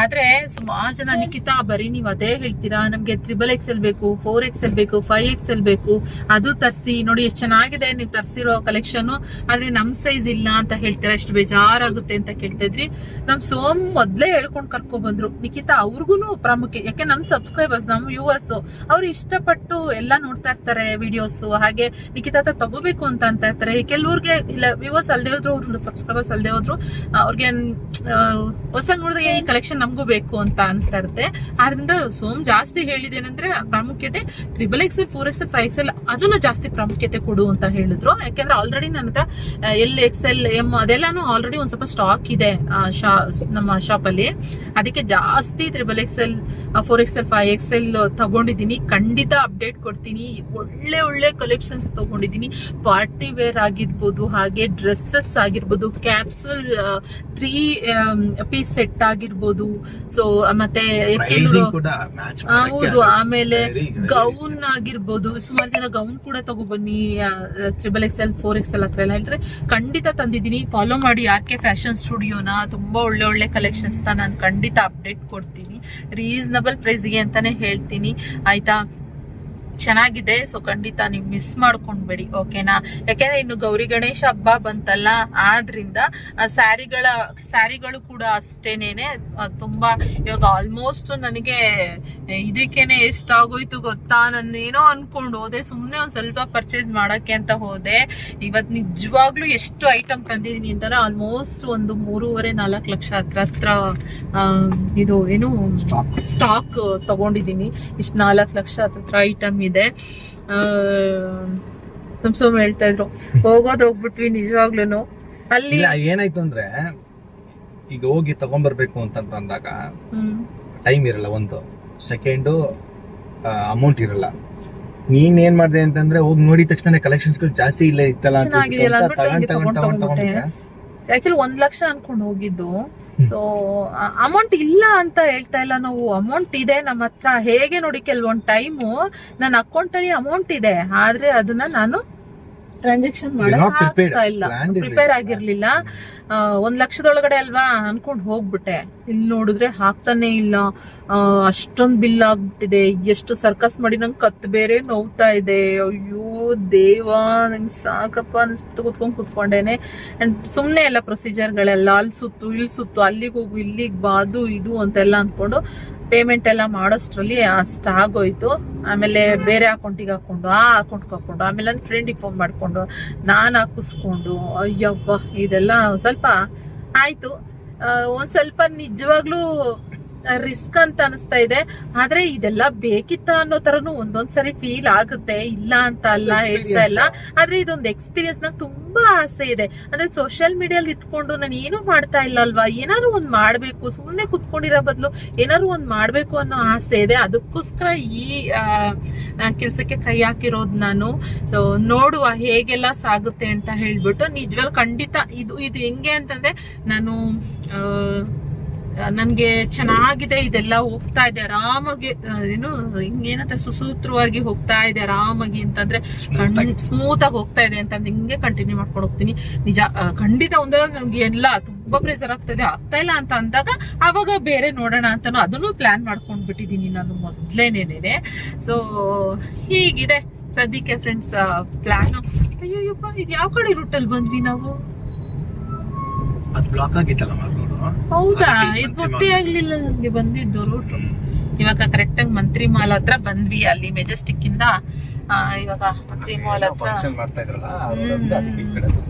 ಆದ್ರೆ ಸುಮಾರು ಜನ ನಿಖಿತಾ ಬರೀ ನೀವು ಅದೇ ಹೇಳ್ತೀರಾ? ನಮ್ಗೆ ತ್ರಿಬಲ್ ಎಕ್ಸ್ ಎಲ್ ಬೇಕು ಫೋರ್ ಎಕ್ಸ್ ಎಲ್ ಬೇಕು ಫೈವ್ ಎಕ್ಸ್ ಎಲ್ ಬೇಕು. ಅದು ತರಿಸಿ ನೋಡಿ ಎಷ್ಟು ಚೆನ್ನಾಗಿದೆ ನೀವು ತರಿಸಿರೋ ಕಲೆಕ್ಷನ್ ಆದ್ರೆ ನಮ್ ಸೈಜ್ ಇಲ್ಲ ಅಂತ ಹೇಳ್ತೀರಾ? ಎಷ್ಟು ಬೇಜಾರಾಗುತ್ತೆ ಅಂತ ಕೇಳ್ತಾ ಇದ್ರಿ. ನಮ್ ಸೋಮ್ ಮೊದ್ಲೇ ಹೇಳ್ಕೊಂಡ್ ಕರ್ಕೊ ಬಂದ್ರು. ನಿಖಿತಾ ಅವ್ರಿಗೂ ಪ್ರಾಮುಖ್ಯ. ಯಾಕೆ ನಮ್ ಸಬ್ಸ್ಕ್ರೈಬರ್ಸ್ ನಮ್ ವ್ಯೂವರ್ಸ್ ಅವ್ರು ಇಷ್ಟಪಟ್ಟು ಎಲ್ಲ ನೋಡ್ತಾ ಇರ್ತಾರೆ ವಿಡಿಯೋಸ್ ಹಾಗೆ ನಿಖಿತಾ ತಗೋಬೇಕು ಅಂತ ಅಂತ ಇರ್ತಾರೆ ಕೆಲವ್ರಿಗೆ ಇಲ್ಲ ವ್ಯೂವರ್ಸ್ ಅಲ್ದೇ ಹೋದ್ರು, ಅವ್ರ ಸಬ್ಸ್ಕ್ರೈಬರ್ಸ್ ಅಲ್ದೇ ಹೋದ್ರು ಅವ್ರಿಗೆ ಹೊಸ ನೋಡಿದಾಗ ಈ ಕಲೆಕ್ಷನ್ ನಮಗೂ ಬೇಕು ಅಂತ ಅನಿಸ್ತಾ ಇರುತ್ತೆ. ಆದ್ರಿಂದ ಸೋಮ್ ಜಾಸ್ತಿ ಹೇಳಿದೇನೆಂದ್ರೆ ಪ್ರಾಮುಖ್ಯತೆ triple X L four X L five L ಅದನ್ನ ಜಾಸ್ತಿ ಪ್ರಾಮುಖ್ಯತೆ ಕೊಡು ಅಂತ ಹೇಳಿದ್ರು. ಯಾಕೆಂದ್ರೆ ಆಲ್ರೆಡಿ ನನ್ನ ಹತ್ರ ಎಲ್ ಎಕ್ಸ್ ಎಲ್ ಎಂ ಅದೆಲ್ಲಾನು ಆಲ್ರೆಡಿ ಒಂದ್ ಸ್ವಲ್ಪ ಸ್ಟಾಕ್ ಇದೆ ಶಾ- ನಮ್ಮ ಶಾಪ್ ಅಲ್ಲಿ. ಅದಕ್ಕೆ ಜಾಸ್ತಿ triple X L four X L five X L ತಗೊಂಡಿದ್ದೀನಿ. ಖಂಡಿತ ಅಪ್ಡೇಟ್ ಕೊಡ್ತೀನಿ. ಒಳ್ಳೆ ಒಳ್ಳೆ ಕಲೆಕ್ಷನ್ಸ್ ತಗೊಂಡಿದ್ದೀನಿ. ಪಾರ್ಟಿ ವೇರ್ ಆಗಿರ್ಬೋದು ಹಾಗೆ ಡ್ರೆಸ್ಸಸ್ ಆಗಿರ್ಬೋದು ಕ್ಯಾಪ್ಸುಲ್ ತ್ರೀ ಪೀಸ್ ಸೆಟ್ ಆಗಿರ್ಬೋದು. ಸೊ ಮತ್ತೆ ಹೌದು ಆಮೇಲೆ ಗೌನ್ ಆಗಿರ್ಬೋದು. ಸುಮಾರು ಜನ ಗೌನ್ ಕೂಡ ತಗೋಬನ್ನಿ triple X L four X L ಹತ್ರ ಎಲ್ಲ ಹೇಳಿದ್ರೆ ಖಂಡಿತ ತಂದಿದ್ದೀನಿ. ಫಾಲೋ ಮಾಡಿ ಆರ್ ಕೆ ಫ್ಯಾಷನ್ ಸ್ಟುಡಿಯೋನ ತುಂಬಾ ಒಳ್ಳೆ ಒಳ್ಳೆ ಕಲೆಕ್ಷನ್ಸ್ ನಾನು ಖಂಡಿತ ಅಪ್ಡೇಟ್ ಕೊಡ್ತೀನಿ. ರೀಸನಬಲ್ ಪ್ರೈಸ್ಗೆ ಅಂತಾನೆ ಹೇಳ್ತೀನಿ. ಆಯ್ತಾ? ಚೆನ್ನಾಗಿದೆ ಸೊ ಖಂಡಿತ ನೀವು ಮಿಸ್ ಮಾಡ್ಕೊಂಡ್ಬೇಡಿ ಓಕೆನಾ ಯಾಕೆಂದ್ರೆ ಇನ್ನು ಗೌರಿ ಗಣೇಶ ಹಬ್ಬ ಬಂತಲ್ಲ ಆದ್ರಿಂದ ಸ್ಯಾರಿಗಳ ಸ್ಯಾರಿಗಳು ಕೂಡ ಅಷ್ಟೇನೇನೆ ತುಂಬಾ ಇವಾಗ ಆಲ್ಮೋಸ್ಟ್ ನನಗೆ ಇದಕ್ಕೇನೆ ಎಷ್ಟಾಗೋಯ್ತು ಗೊತ್ತಾ? ನಾನು ಏನೋ ಅನ್ಕೊಂಡು ಹೋದೆ ಸುಮ್ಮನೆ ಒಂದು ಸ್ವಲ್ಪ ಪರ್ಚೇಸ್ ಮಾಡಕ್ಕೆ ಅಂತ ಹೋದೆ. ಇವತ್ತು ನಿಜವಾಗ್ಲೂ ಎಷ್ಟು ಐಟಮ್ ತಂದಿದ್ದೀನಿ ಅಂತಾರ ಆಲ್ಮೋಸ್ಟ್ ಒಂದು ಮೂರುವರೆ ನಾಲ್ಕು ಲಕ್ಷ ಹತ್ರ ಹತ್ರ ಇದು ಏನು ಸ್ಟಾಕ್ ಸ್ಟಾಕ್ ತಗೊಂಡಿದ್ದೀನಿ. ಇಷ್ಟು ನಾಲ್ಕು ಲಕ್ಷ ಹತ್ರ ಐಟಮ್ ತುಂಬ ಸುಮ್ಮನೆ ಹೇಳ್ತಾ ಇದ್ರು. ಹೋಗೋದು ಹೋಗ್ಬಿಟ್ವಿ ನಿಜವಾಗ್ಲೂ ಅಲ್ಲಿ ಏನಾಯ್ತು ಅಂದ್ರೆ ಈಗ ಹೋಗಿ ತಗೊಂಡ್ಬರ್ಬೇಕು ಅಂತ ಅಂದಾಗ ಟೈಮ್ ಇರಲ್ಲ ಒಂದು. ಸೆಕೆಂಡು ಅಮೌಂಟ್ ಇರಲ್ಲ. ನೀನ್ ಏನ್ ಮಾಡಿದೆ ಅಂತಂದ್ರೆ ಹೋಗಿ ನೋಡಿದ ತಕ್ಷಣ ಕಲೆಕ್ಷನ್ಸ್ಗಳು ಜಾಸ್ತಿ ಇಲ್ಲ ಇತ್ತಲ್ಲ ಅಂತ ತಗೊಂಡ್ ತಗೊಂಡ್ ತಗೊಂಡ್ ತಗೊಂಡ್ ಆಕ್ಚುಲಿ ಒಂದ್ ಲಕ್ಷ ಅನ್ಕೊಂಡು ಹೋಗಿದ್ದು. ಸೊ ಅಮೌಂಟ್ ಇಲ್ಲ ಅಂತ ಹೇಳ್ತಾ ಇಲ್ಲ ನಾವು. ಅಮೌಂಟ್ ಇದೆ ನಮ್ಮ ಹತ್ರ. ಹೇಗೆ ನೋಡಿ ಕೆಲವೊಂದು ಟೈಮು ನನ್ನ ಅಕೌಂಟ್ ಅಲ್ಲಿ ಅಮೌಂಟ್ ಇದೆ. ಆದ್ರೆ ಅದನ್ನ ನಾನು ಟ್ರಾನ್ಸಾಕ್ಷನ್ ಮಾಡೋಕೆ ಆಗ್ತಾ ಇಲ್ಲ. ಪ್ರಿಪೇರ್ ಆಗಿರ್ಲಿಲ್ಲ. ಒಂದ್ ಲಕ್ಷದೊಳಗಡೆ ಅಲ್ವಾ ಅನ್ಕೊಂಡ್ ಹೋಗ್ಬಿಟ್ಟೆ. ಇಲ್ಲಿ ನೋಡಿದ್ರೆ ಹಾಕ್ತಾನೆ ಇಲ್ಲ. ಅಷ್ಟೊಂದ್ ಬಿಲ್ ಆಗ್ಬಿಟ್ಟಿದೆ. ಎಷ್ಟು ಸರ್ಕಸ್ ಮಾಡಿ ನಂಗೆ ಕತ್ ಬೇರೆ ನೋವ್ತಾ ಇದೆ. ಅಯ್ಯೋ ದೇವ ನಂಗೆ ಸಾಕಪ್ಪ ಅನಿಸ್ಬಿಟ್ಟು ಕುತ್ಕೊಂಡ್ ಕುತ್ಕೊಂಡೇನೆ. ಅಂಡ್ ಸುಮ್ಮನೆ ಎಲ್ಲ ಪ್ರೊಸೀಜರ್ಗಳೆಲ್ಲ ಅಲ್ಲಿ ಸುತ್ತು ಇಲ್ಲಿ ಸುತ್ತು ಅಲ್ಲಿಗೆ ಹೋಗು ಇಲ್ಲಿಗೆ ಬಾದು ಇದು ಅಂತೆಲ್ಲ ಅಂದ್ಕೊಂಡು ಪೇಮೆಂಟ್ ಎಲ್ಲ ಮಾಡೋಷ್ಟ್ರಲ್ಲಿ ಅಷ್ಟು ಆಗೋಯ್ತು ಆಮೇಲೆ ಬೇರೆ ಅಕೌಂಟಿಗೆ ಹಾಕೊಂಡು ಆ ಅಕೌಂಟ್ಗೆ ಹಾಕೊಂಡು ಆಮೇಲೆ ನನ್ನ ಫ್ರೆಂಡಿಗೆ ಫೋನ್ ಮಾಡಿಕೊಂಡು, ನಾನು ಹಾಕಿಸ್ಕೊಂಡು ಅಯ್ಯಪ್ಪ ಇದೆಲ್ಲ ಸ್ವಲ್ಪ ಆಯ್ತು. ಒಂದು ಒಂದ್ ಸ್ವಲ್ಪ ನಿಜವಾಗ್ಲೂ ರಿಸ್ಕ್ ಅಂತ ಅನಿಸ್ತಾ ಇದೆ. ಆದ್ರೆ ಇದೆಲ್ಲ ಬೇಕಿತ್ತ ಅನ್ನೋ ತರನು ಒಂದೊಂದ್ಸರಿ ಫೀಲ್ ಆಗುತ್ತೆ. ಇಲ್ಲ ಅಂತ ಅಲ್ಲ ಹೇಳ್ತಾ ಇಲ್ಲ. ಆದ್ರೆ ಇದೊಂದು ಎಕ್ಸ್ಪೀರಿಯನ್ಸ್ ನಂಗೆ ತುಂಬಾ ಆಸೆ ಇದೆ. ಅಂದ್ರೆ ಸೋಷಿಯಲ್ ಮೀಡಿಯಲ್ಲಿ ಇತ್ಕೊಂಡು ನಾನು ಏನು ಮಾಡ್ತಾ ಇಲ್ಲ ಅಲ್ವಾ? ಏನಾದ್ರು ಒಂದ್ ಮಾಡ್ಬೇಕು. ಸುಮ್ನೆ ಕುತ್ಕೊಂಡಿರೋ ಬದಲು ಏನಾದ್ರು ಒಂದ್ ಮಾಡ್ಬೇಕು ಅನ್ನೋ ಆಸೆ ಇದೆ. ಅದಕ್ಕೋಸ್ಕರ ಈ ಕೆಲಸಕ್ಕೆ ಕೈ ಹಾಕಿರೋದು ನಾನು. ಸೊ ನೋಡುವ ಹೇಗೆಲ್ಲ ಸಾಗುತ್ತೆ ಅಂತ ಹೇಳ್ಬಿಟ್ಟು ನಿಜವಾಗ್ ಖಂಡಿತ ಇದು ಇದು ಹೆಂಗೆ ಅಂತಂದ್ರೆ ನಾನು ನನ್ಗೆ ಚೆನ್ನಾಗಿದೆ ಇದೆಲ್ಲ ಹೋಗ್ತಾ ಇದೆ. ಆರಾಮಾಗಿ ಏನು ಹಿಂಗೇನಂತ ಸುಸೂತ್ರವಾಗಿ ಹೋಗ್ತಾ ಇದೆ ಆರಾಮಾಗಿ ಅಂತಂದ್ರೆ ಸ್ಮೂತ್ ಆಗಿ. ಹೋಗ್ತಾ ಇದೆ ಅಂತಂದ್ರೆ ಹಿಂಗೆ ಕಂಟಿನ್ಯೂ ಮಾಡ್ಕೊಂಡು ಹೋಗ್ತೀನಿ. ನಿಜ ಖಂಡಿತ ಒಂದಲ್ಲ ನಮ್ಗೆ ಎಲ್ಲ ತುಂಬಾ ಪ್ರೆಸರ್ ಆಗ್ತದೆ ಆಗ್ತಾ ಇಲ್ಲ ಅಂತ ಅಂದಾಗ ಅವಾಗ ಬೇರೆ ನೋಡೋಣ ಅಂತಾನು ಅದನ್ನು ಪ್ಲಾನ್ ಮಾಡ್ಕೊಂಡ್ ಬಿಟ್ಟಿದೀನಿ ನಾನು ಮೊದ್ಲೇನೇನೆ ಸೊ ಹೀಗಿದೆ. ಸದ್ಯಕ್ಕೆ ಫ್ರೆಂಡ್ಸ್ ಪ್ಲಾನ್ ಅಯ್ಯೋ ಇದು ಯಾವ ಕಡೆ ರೂಟಲ್ಲಿ ಬಂದ್ವಿ ನಾವು? ಅದು ಬ್ಲಾಕ್ ಆಗಿತ್ತಲ್ಲ ರೋಡ್ ಹೌದಾ? ಇದು ಗೊತ್ತೇ. ಆಗ್ಲಿಲ್ಲ ನನ್ಗೆ ಬಂದಿದ್ದು ರೂಟ್ ಇವಾಗ ಕರೆಕ್ಟ್ ಆಗಿ ಮಂತ್ರಿ ಮಾಲ್ ಹತ್ರ ಬಂದ್ವಿ ಅಲ್ಲಿ ಮೆಜೆಸ್ಟಿಕ್ ಇಂದ ಇವಾಗ ಮಂತ್ರಿ ಮಾಲ್ ಹತ್ರ. ಮಾಡ್ತಾ ಇದ್ರಲ್ಲ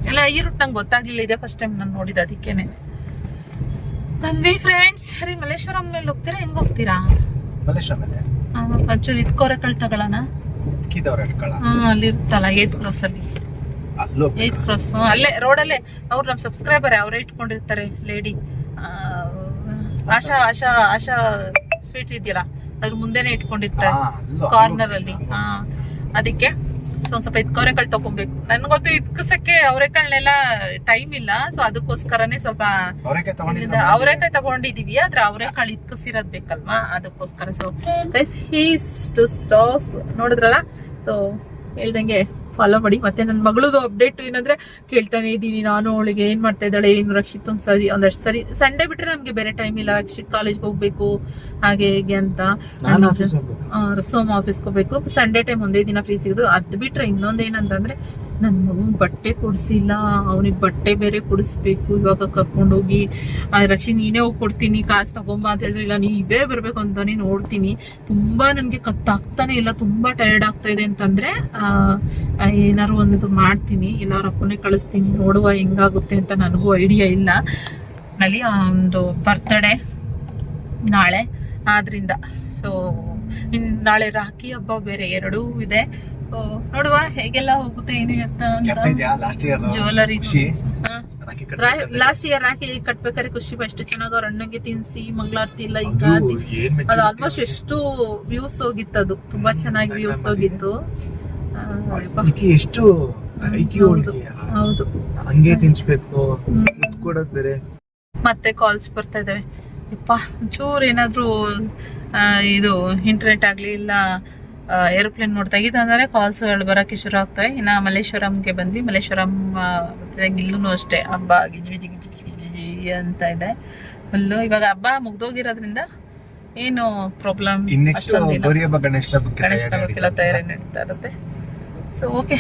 ಎಲ್ಲ ಈ ರೂಟ್ ನಂಗೆ ಗೊತ್ತಾಗ್ಲಿಲ್ಲ ಇದೆ ಫಸ್ಟ್ ಟೈಮ್ ನಾನು ನೋಡಿದ ಅದಕ್ಕೇನೆ. ಬಂದ್ವಿ ಫ್ರೆಂಡ್ಸ್ ಸರಿ ಮಲ್ಲೇಶ್ವರಂ ಮೇಲೆ ಹೋಗ್ತೀರಾ? ಹೆಂಗ್ ಹೋಗ್ತೀರಾ? ಮಲ್ಲೇಶ್ವರ ಮೇಲೆ ಒಂಚೂರು ಇದ್ಕೋರೆಕಳ್ ತಗೊಳ್ಳೋಣ ಕಿದವ್ರ ಇಟ್ಕೊಳ ಹ್ಮ್ ಅಲ್ಲಿ ಇರುತ್ತಲ್ಲ ಏತ್ ಕ್ರಾಸ್ ಅಲ್ಲೋ ಏತ್ ಕ್ರಾಸ್ ಅಲ್ಲೇ ರೋಡಲ್ಲೇ. ಅವ್ರು ನಮ್ ಸಬ್ಸ್ಕ್ರೈಬರ್ ಅವರೇ ಇಟ್ಕೊಂಡಿರ್ತಾರೆ ಲೇಡಿ ಆಶಾ ಆಶಾ ಆಶಾ ಸ್ವೀಟ್ ಇದೆಯಲ್ಲ ಅದ್ರ ಮುಂದೆನೆ ಇಟ್ಕೊಂಡಿರ್ತಾರೆ ಕಾರ್ನರ್ ಅಲ್ಲಿ ಹಾ ಅದಕ್ಕೆ ಸೊ ಒಂದ್ ಸ್ವಲ್ಪ ಅವರೆಕಾಳು ತಗೊಬೇಕು ನನ್ಗೊತ್ತು ಇದ್ಕಸಕ್ಕೆ ಅವರೆಕಾಳನ್ನೆಲ್ಲ ಟೈಮ್ ಇಲ್ಲ ಸೊ ಅದಕ್ಕೋಸ್ಕರನೇ ಸ್ವಲ್ಪ ಅವರೆಕಾಯಿ ತಗೊಂಡಿದೀವಿ ಆದ್ರೆ ಅವರೆಕಾಳು ಇದ್ಕಸಿರೋದ್ ಬೇಕಲ್ವಾ? ಅದಕ್ಕೋಸ್ಕರ. ಸೊ ಗೈಸ್ ಹೀಸ್ ಟು ಸ್ಟಾಸ್ ನೋಡಿದ್ರಲ್ಲ? ಸೊ ಹೇಳ್ದಂಗೆ ಫಾಲೋ ಮಾಡಿ. ಮತ್ತೆ ನನ್ನ ಮಗಳದು ಅಪ್ಡೇಟ್ ಏನಂದ್ರೆ ಕೇಳ್ತಾನೆ ಇದ್ದೀನಿ ನಾನು ಅವಳಿಗೆ ಏನ್ ಮಾಡ್ತಾ ಇದ್ದಾಳೆ ಏನು ರಕ್ಷಿತ್ ಒಂದ್ ಸರಿ ಒಂದಷ್ಟು ಸರಿ ಸಂಡೇ ಬಿಟ್ರೆ ನಮ್ಗೆ ಬೇರೆ ಟೈಮ್ ಇಲ್ಲ. ರಕ್ಷಿತ್ ಕಾಲೇಜ್ಗೆ ಹೋಗ್ಬೇಕು ಹಾಗೆ ಹೇಗೆ ಅಂತ. ಸೋಮ ಆಫೀಸ್ಗೆ ಹೋಗ್ಬೇಕು. ಸಂಡೇ ಟೈಮ್ ಒಂದೇ ದಿನ ಫ್ರೀ ಸಿಗೋದು. ಅದ್ ಬಿಟ್ರೆ ಇನ್ನೊಂದ್ ಏನಂತಂದ್ರೆ ನನ್ನ ಮಗನ ಬಟ್ಟೆ ಕೊಡಿಸಿಲ್ಲ, ಅವನಿಗೆ ಬಟ್ಟೆ ಬೇರೆ ಕೊಡಿಸ್ಬೇಕು, ಇವಾಗ ಕರ್ಕೊಂಡೋಗಿ ರಕ್ಷಿ ನೀನೇ ಹೋಗಿ ಕೊಡ್ತೀನಿ ಕಾಸು ತಗೊಂಬ ಅಂತ ಹೇಳಿದ್ರೆ, ಇಲ್ಲ, ನೀವೇ ಬರ್ಬೇಕು ಅಂತಾನೆ ನೋಡ್ತೀನಿ. ತುಂಬಾ ನನ್ಗೆ ಕತ್ತಾಗ್ತಾನೆ ಇಲ್ಲ, ತುಂಬಾ ಟಯರ್ಡ್ ಆಗ್ತಾ ಇದೆ ಅಂತಂದ್ರೆ ಏನಾರು ಒಂದು ಮಾಡ್ತೀನಿ, ಇಲ್ಲ, ಅವ್ರ ಅಪ್ಪನೇ ಕಳಿಸ್ತೀನಿ, ನೋಡುವ ಹೆಂಗಾಗುತ್ತೆ ಅಂತ ನನಗೂ ಐಡಿಯಾ ಇಲ್ಲ. ನಲ್ಲಿ ಒಂದು ಬರ್ತಡೇ ನಾಳೆ, ಆದ್ರಿಂದ. ಸೊ ನಾಳೆ ರಾಖಿ ಹಬ್ಬ ಬೇರೆ ಎರಡೂ ಇದೆ. ನೋಡುವ ಹೇಗೆಲ್ಲ ಹೋಗುತ್ತೆ ಏನು ಎತ್ತ ಅಂತ. Ear jewellery. Last year rakhi ಕಟ್ಬೇಕಾದ್ರೆ? ಖುಷಿ ಎಷ್ಟು ಚೆನ್ನಾಗಿ ಅವ್ರ ಅಣ್ಣಂಗೆ ತಿನ್ಸಿ ಮಂಗಳಾರತಿ ಇಲ್ಲ ಈಗ ಅದು ಆಲ್ಮೋಸ್ಟ್ ಎಷ್ಟು ವ್ಯೂಸ್ ಹೋಗಿತ್ತು ಅದು. ತುಂಬಾ ಚೆನ್ನಾಗಿ ವ್ಯೂಸ್ ಹೋಗಿತ್ತು. ಎಷ್ಟು ಹೌದು ಹಂಗೆ ತಿನ್ಸ್ಬೇಕು. ಕೊಡೋದ್ ಬೇರೆ. ಮತ್ತೆ ಕಾಲ್ಸ್ ಬರ್ತಾ ಇದಾವೆ. ಯಪ್ಪ ಚೂರ್ ಏನಾದ್ರೂ ಇದು ಇಂಟರ್ನೆಟ್ ಆಗ್ಲಿ ಇಲ್ಲ ಏರೋಪ್ಲೇನ್ ಮೋಡ್ ಅಂದರೆ ಕಾಲ್ಸ್ ಬರೋಕ್ಕೆ ಶುರು ಆಗ್ತವೆ. ಇನ್ನ ಮಲ್ಲೇಶ್ವರಂಗೆ ಬಂದ್ವಿ. ಮಲ್ಲೇಶ್ವರಂ ಇಲ್ಲೂ ಅಷ್ಟೇ. ಹಬ್ಬ ಗಿಜಿ ಬಿಜಿ ಗಿಜಿ ಬಿಜಿ ಗಿಜಿ ಅಂತ ಇದೆ. ಫುಲ್ಲು ಇವಾಗ ಹಬ್ಬ ಮುಗ್ದೋಗಿರೋದ್ರಿಂದ ಏನು ಪ್ರಾಬ್ಲಮ್ ಗಣೇಶ ತಯಾರಿ ಹಬ್ಬಕ್ಕೆಲ್ಲ ನಡೀತಾ ತಯಾರಿ ನಡೀತಾ ಇರುತ್ತೆ. ಸೊ ಓಕೆ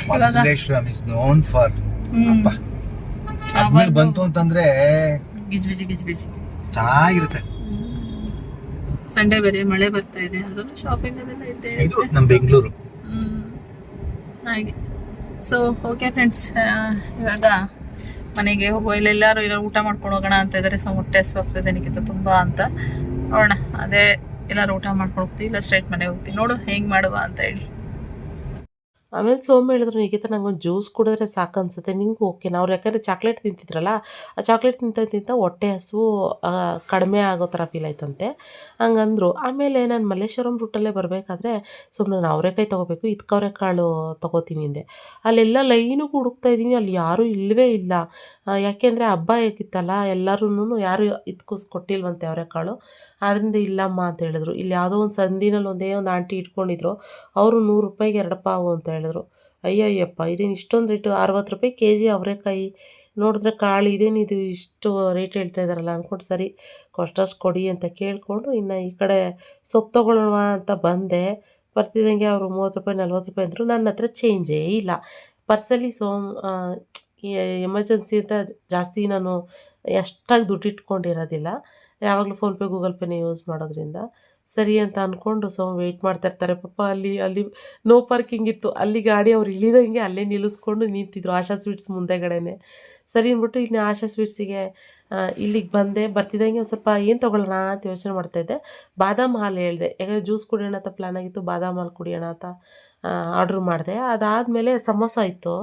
ಇವಾಗ ಬಂತು ಅಂತಂದ್ರೆ ಗಿಜ್ಬಿಜಿ ಬಿಜಿ ಗಿಜಿ ಬಿಜಿ ಚೆನ್ನಾಗಿರುತ್ತೆ. ಸಂಡೇ ಬೇರೆ ಮಳೆ ಬರ್ತಾ ಇದೆ ಅದರಲ್ಲೂ ಶಾಪಿಂಗ್ ಅದೆಲ್ಲ ಇದೆ ಇದು ನಮ್ಮ ಬೆಂಗಳೂರು. ಹ್ಮ್. ಹಾಗೆ. ಸೊ ಓಕೆ ಫ್ರೆಂಡ್ಸ್ ಇವಾಗ ಮನೆಗೆ ಹೋಗೋ ಇಲ್ಲೆಲ್ಲರೂ ಇಲ್ಲ ಊಟ ಮಾಡ್ಕೊಂಡು ಹೋಗೋಣ ಅಂತ ಇದ್ದಾರೆ ಸೊ ಹೊಟ್ಟೆ ಹಸ್ವಾಗ್ತದೆ ನಿಖಿತ ತುಂಬಾ ಅಂತ. ನೋಡೋಣ ಅದೇ ಎಲ್ಲರೂ ಊಟ ಮಾಡ್ಕೊಂಡು ಹೋಗ್ತೀವಿ ಇಲ್ಲ ಸ್ಟ್ರೈಟ್ ಮನೆಗೆ ಹೋಗ್ತೀವಿ. ನೋಡು ಹೆಂಗೆ ಮಾಡುವ ಅಂತ ಹೇಳಿ. ಆಮೇಲೆ ಸೋಮು ಹೇಳಿದ್ರು, ನಿಖಿತ, ನಂಗೊಂದು ಜ್ಯೂಸ್ ಕುಡಿದ್ರೆ ಸಾಕು ಅನ್ಸುತ್ತೆ, ನಿಂಗೆ ಓಕೆ. ಅವ್ರು ಯಾಕಂದರೆ ಚಾಕ್ಲೇಟ್ ತಿಂತಿದ್ರಲ್ಲ, ಆ ಚಾಕ್ಲೇಟ್ ತಿಂತ ತಿಂತ ಹೊಟ್ಟೆ ಹಸು ಕಡಿಮೆ ಆಗೋ ಥರ ಫೀಲ್ ಆಯ್ತಂತೆ. ಹಂಗಂದ್ರು. ಆಮೇಲೆ ನಾನು ಮಲ್ಲೇಶ್ವರಂ ರೂಟಲ್ಲೇ ಬರಬೇಕಾದ್ರೆ ಸುಮ್ಮನೆ ನಾನು ಅವರೆಕಾಯಿ ತೊಗೋಬೇಕು ಇದಕ್ಕೆ ಅವರೆಕಾಳು ತೊಗೋತೀನಿ ಅಂದೆ. ಅಲ್ಲೆಲ್ಲ ಲೈನು ಹುಡುಕ್ತಾ ಇದ್ದೀನಿ, ಅಲ್ಲಿ ಯಾರೂ ಇಲ್ಲವೇ ಇಲ್ಲ. ಯಾಕೆಂದರೆ ಹಬ್ಬ ಹೇಗಿತ್ತಲ್ಲ ಎಲ್ಲರೂ ಯಾರು ಇದ್ಕೋಸ್ ಕೊಟ್ಟಿಲ್ವಂತೆ ಅವರೆಕಾಳು. ಆದ್ದರಿಂದ ಇಲ್ಲಮ್ಮ ಅಂತ ಹೇಳಿದ್ರು. ಇಲ್ಲಿ ಯಾವುದೋ ಒಂದು ಸಂದಿನಲ್ಲಿ ಒಂದೇ ಒಂದು ಆಂಟಿ ಇಟ್ಕೊಂಡಿದ್ರು. ಅವರು ನೂರು ರೂಪಾಯಿಗೆ ಎರಡು ಪಾವು ಅಂತ ಹೇಳಿದ್ರು. ಅಯ್ಯಯ್ಯಪ್ಪ, ಇದೇನು ಇಷ್ಟೊಂದು ರೇಟು? ಅರವತ್ತು ರೂಪಾಯಿ ಕೆ ಜಿ ಅವರೆಕಾಯಿ. ನೋಡಿದ್ರೆ ಕಾಳು ಇದೇನಿದು ಇಷ್ಟು ರೇಟ್ ಹೇಳ್ತಾ ಇದ್ದಾರಲ್ಲ ಅಂದ್ಕೊಂಡು ಸರಿ, ಕೊಷ್ಟಷ್ಟು ಕೊಡಿ ಅಂತ ಕೇಳಿಕೊಂಡು ಇನ್ನು ಈ ಕಡೆ ಸೊಪ್ಪು ತೊಗೊಳ್ಳೋಣ ಅಂತ ಬಂದೆ. ಬರ್ತಿದ್ದಂಗೆ ಅವರು ಮೂವತ್ತು ರೂಪಾಯಿ, ನಲ್ವತ್ತು ರೂಪಾಯಿ ಅಂದರು. ನನ್ನ ಹತ್ರ ಚೇಂಜೇ ಇಲ್ಲ. ಪರ್ಸಲ್ಲಿ ಸೋಮ್ ಎಮರ್ಜೆನ್ಸಿ ಅಂತ ಜಾಸ್ತಿ ನಾನು ಎಷ್ಟಾಗಿ ದುಡ್ಡು ಇಟ್ಕೊಂಡಿರೋದಿಲ್ಲ ಯಾವಾಗಲೂ ಫೋನ್ಪೇ ಗೂಗಲ್ ಪೇನೇ ಯೂಸ್ ಮಾಡೋದ್ರಿಂದ. ಸರಿ ಅಂತ ಅಂದ್ಕೊಂಡು ಸೊ ವೆಯ್ಟ್ ಮಾಡ್ತಾ ಇರ್ತಾರೆ. ಪಾಪ ಅಲ್ಲಿ ಅಲ್ಲಿ ನೋ ಪಾರ್ಕಿಂಗ್ ಇತ್ತು. ಅಲ್ಲಿ ಗಾಡಿ ಅವ್ರು ಇಳಿದಂಗೆ ಅಲ್ಲೇ ನಿಲ್ಲಿಸ್ಕೊಂಡು ನಿಂತಿದ್ರು ಆಶಾ ಸ್ವೀಟ್ಸ್ ಮುಂದೆಗಡೆನೆ. ಸರಿ ಅಂದ್ಬಿಟ್ಟು ಇಲ್ಲಿ ಆಶಾ ಸ್ವೀಟ್ಸಿಗೆ ಇಲ್ಲಿಗೆ ಬಂದೆ. ಬರ್ತಿದ್ದಂಗೆ ಒಂದು ಸ್ವಲ್ಪ ಏನು ತೊಗೊಳ್ಳೋಣ ಅಂತ ಯೋಚನೆ ಮಾಡ್ತಾಯಿದ್ದೆ ಬಾದಾಮ್ ಹಾಲು ಹೇಳಿದೆ. ಯಾಕಂದರೆ ಜ್ಯೂಸ್ ಕುಡಿಯೋಣ ಅಂತ ಪ್ಲ್ಯಾನ್ ಆಗಿತ್ತು. ಬಾದಾಮ್ ಹಾಲು ಕುಡಿಯೋಣ ಅಂತ ಆರ್ಡ್ರ್ ಮಾಡಿದೆ. ಅದಾದಮೇಲೆ ಸಮೋಸ ಇತ್ತು.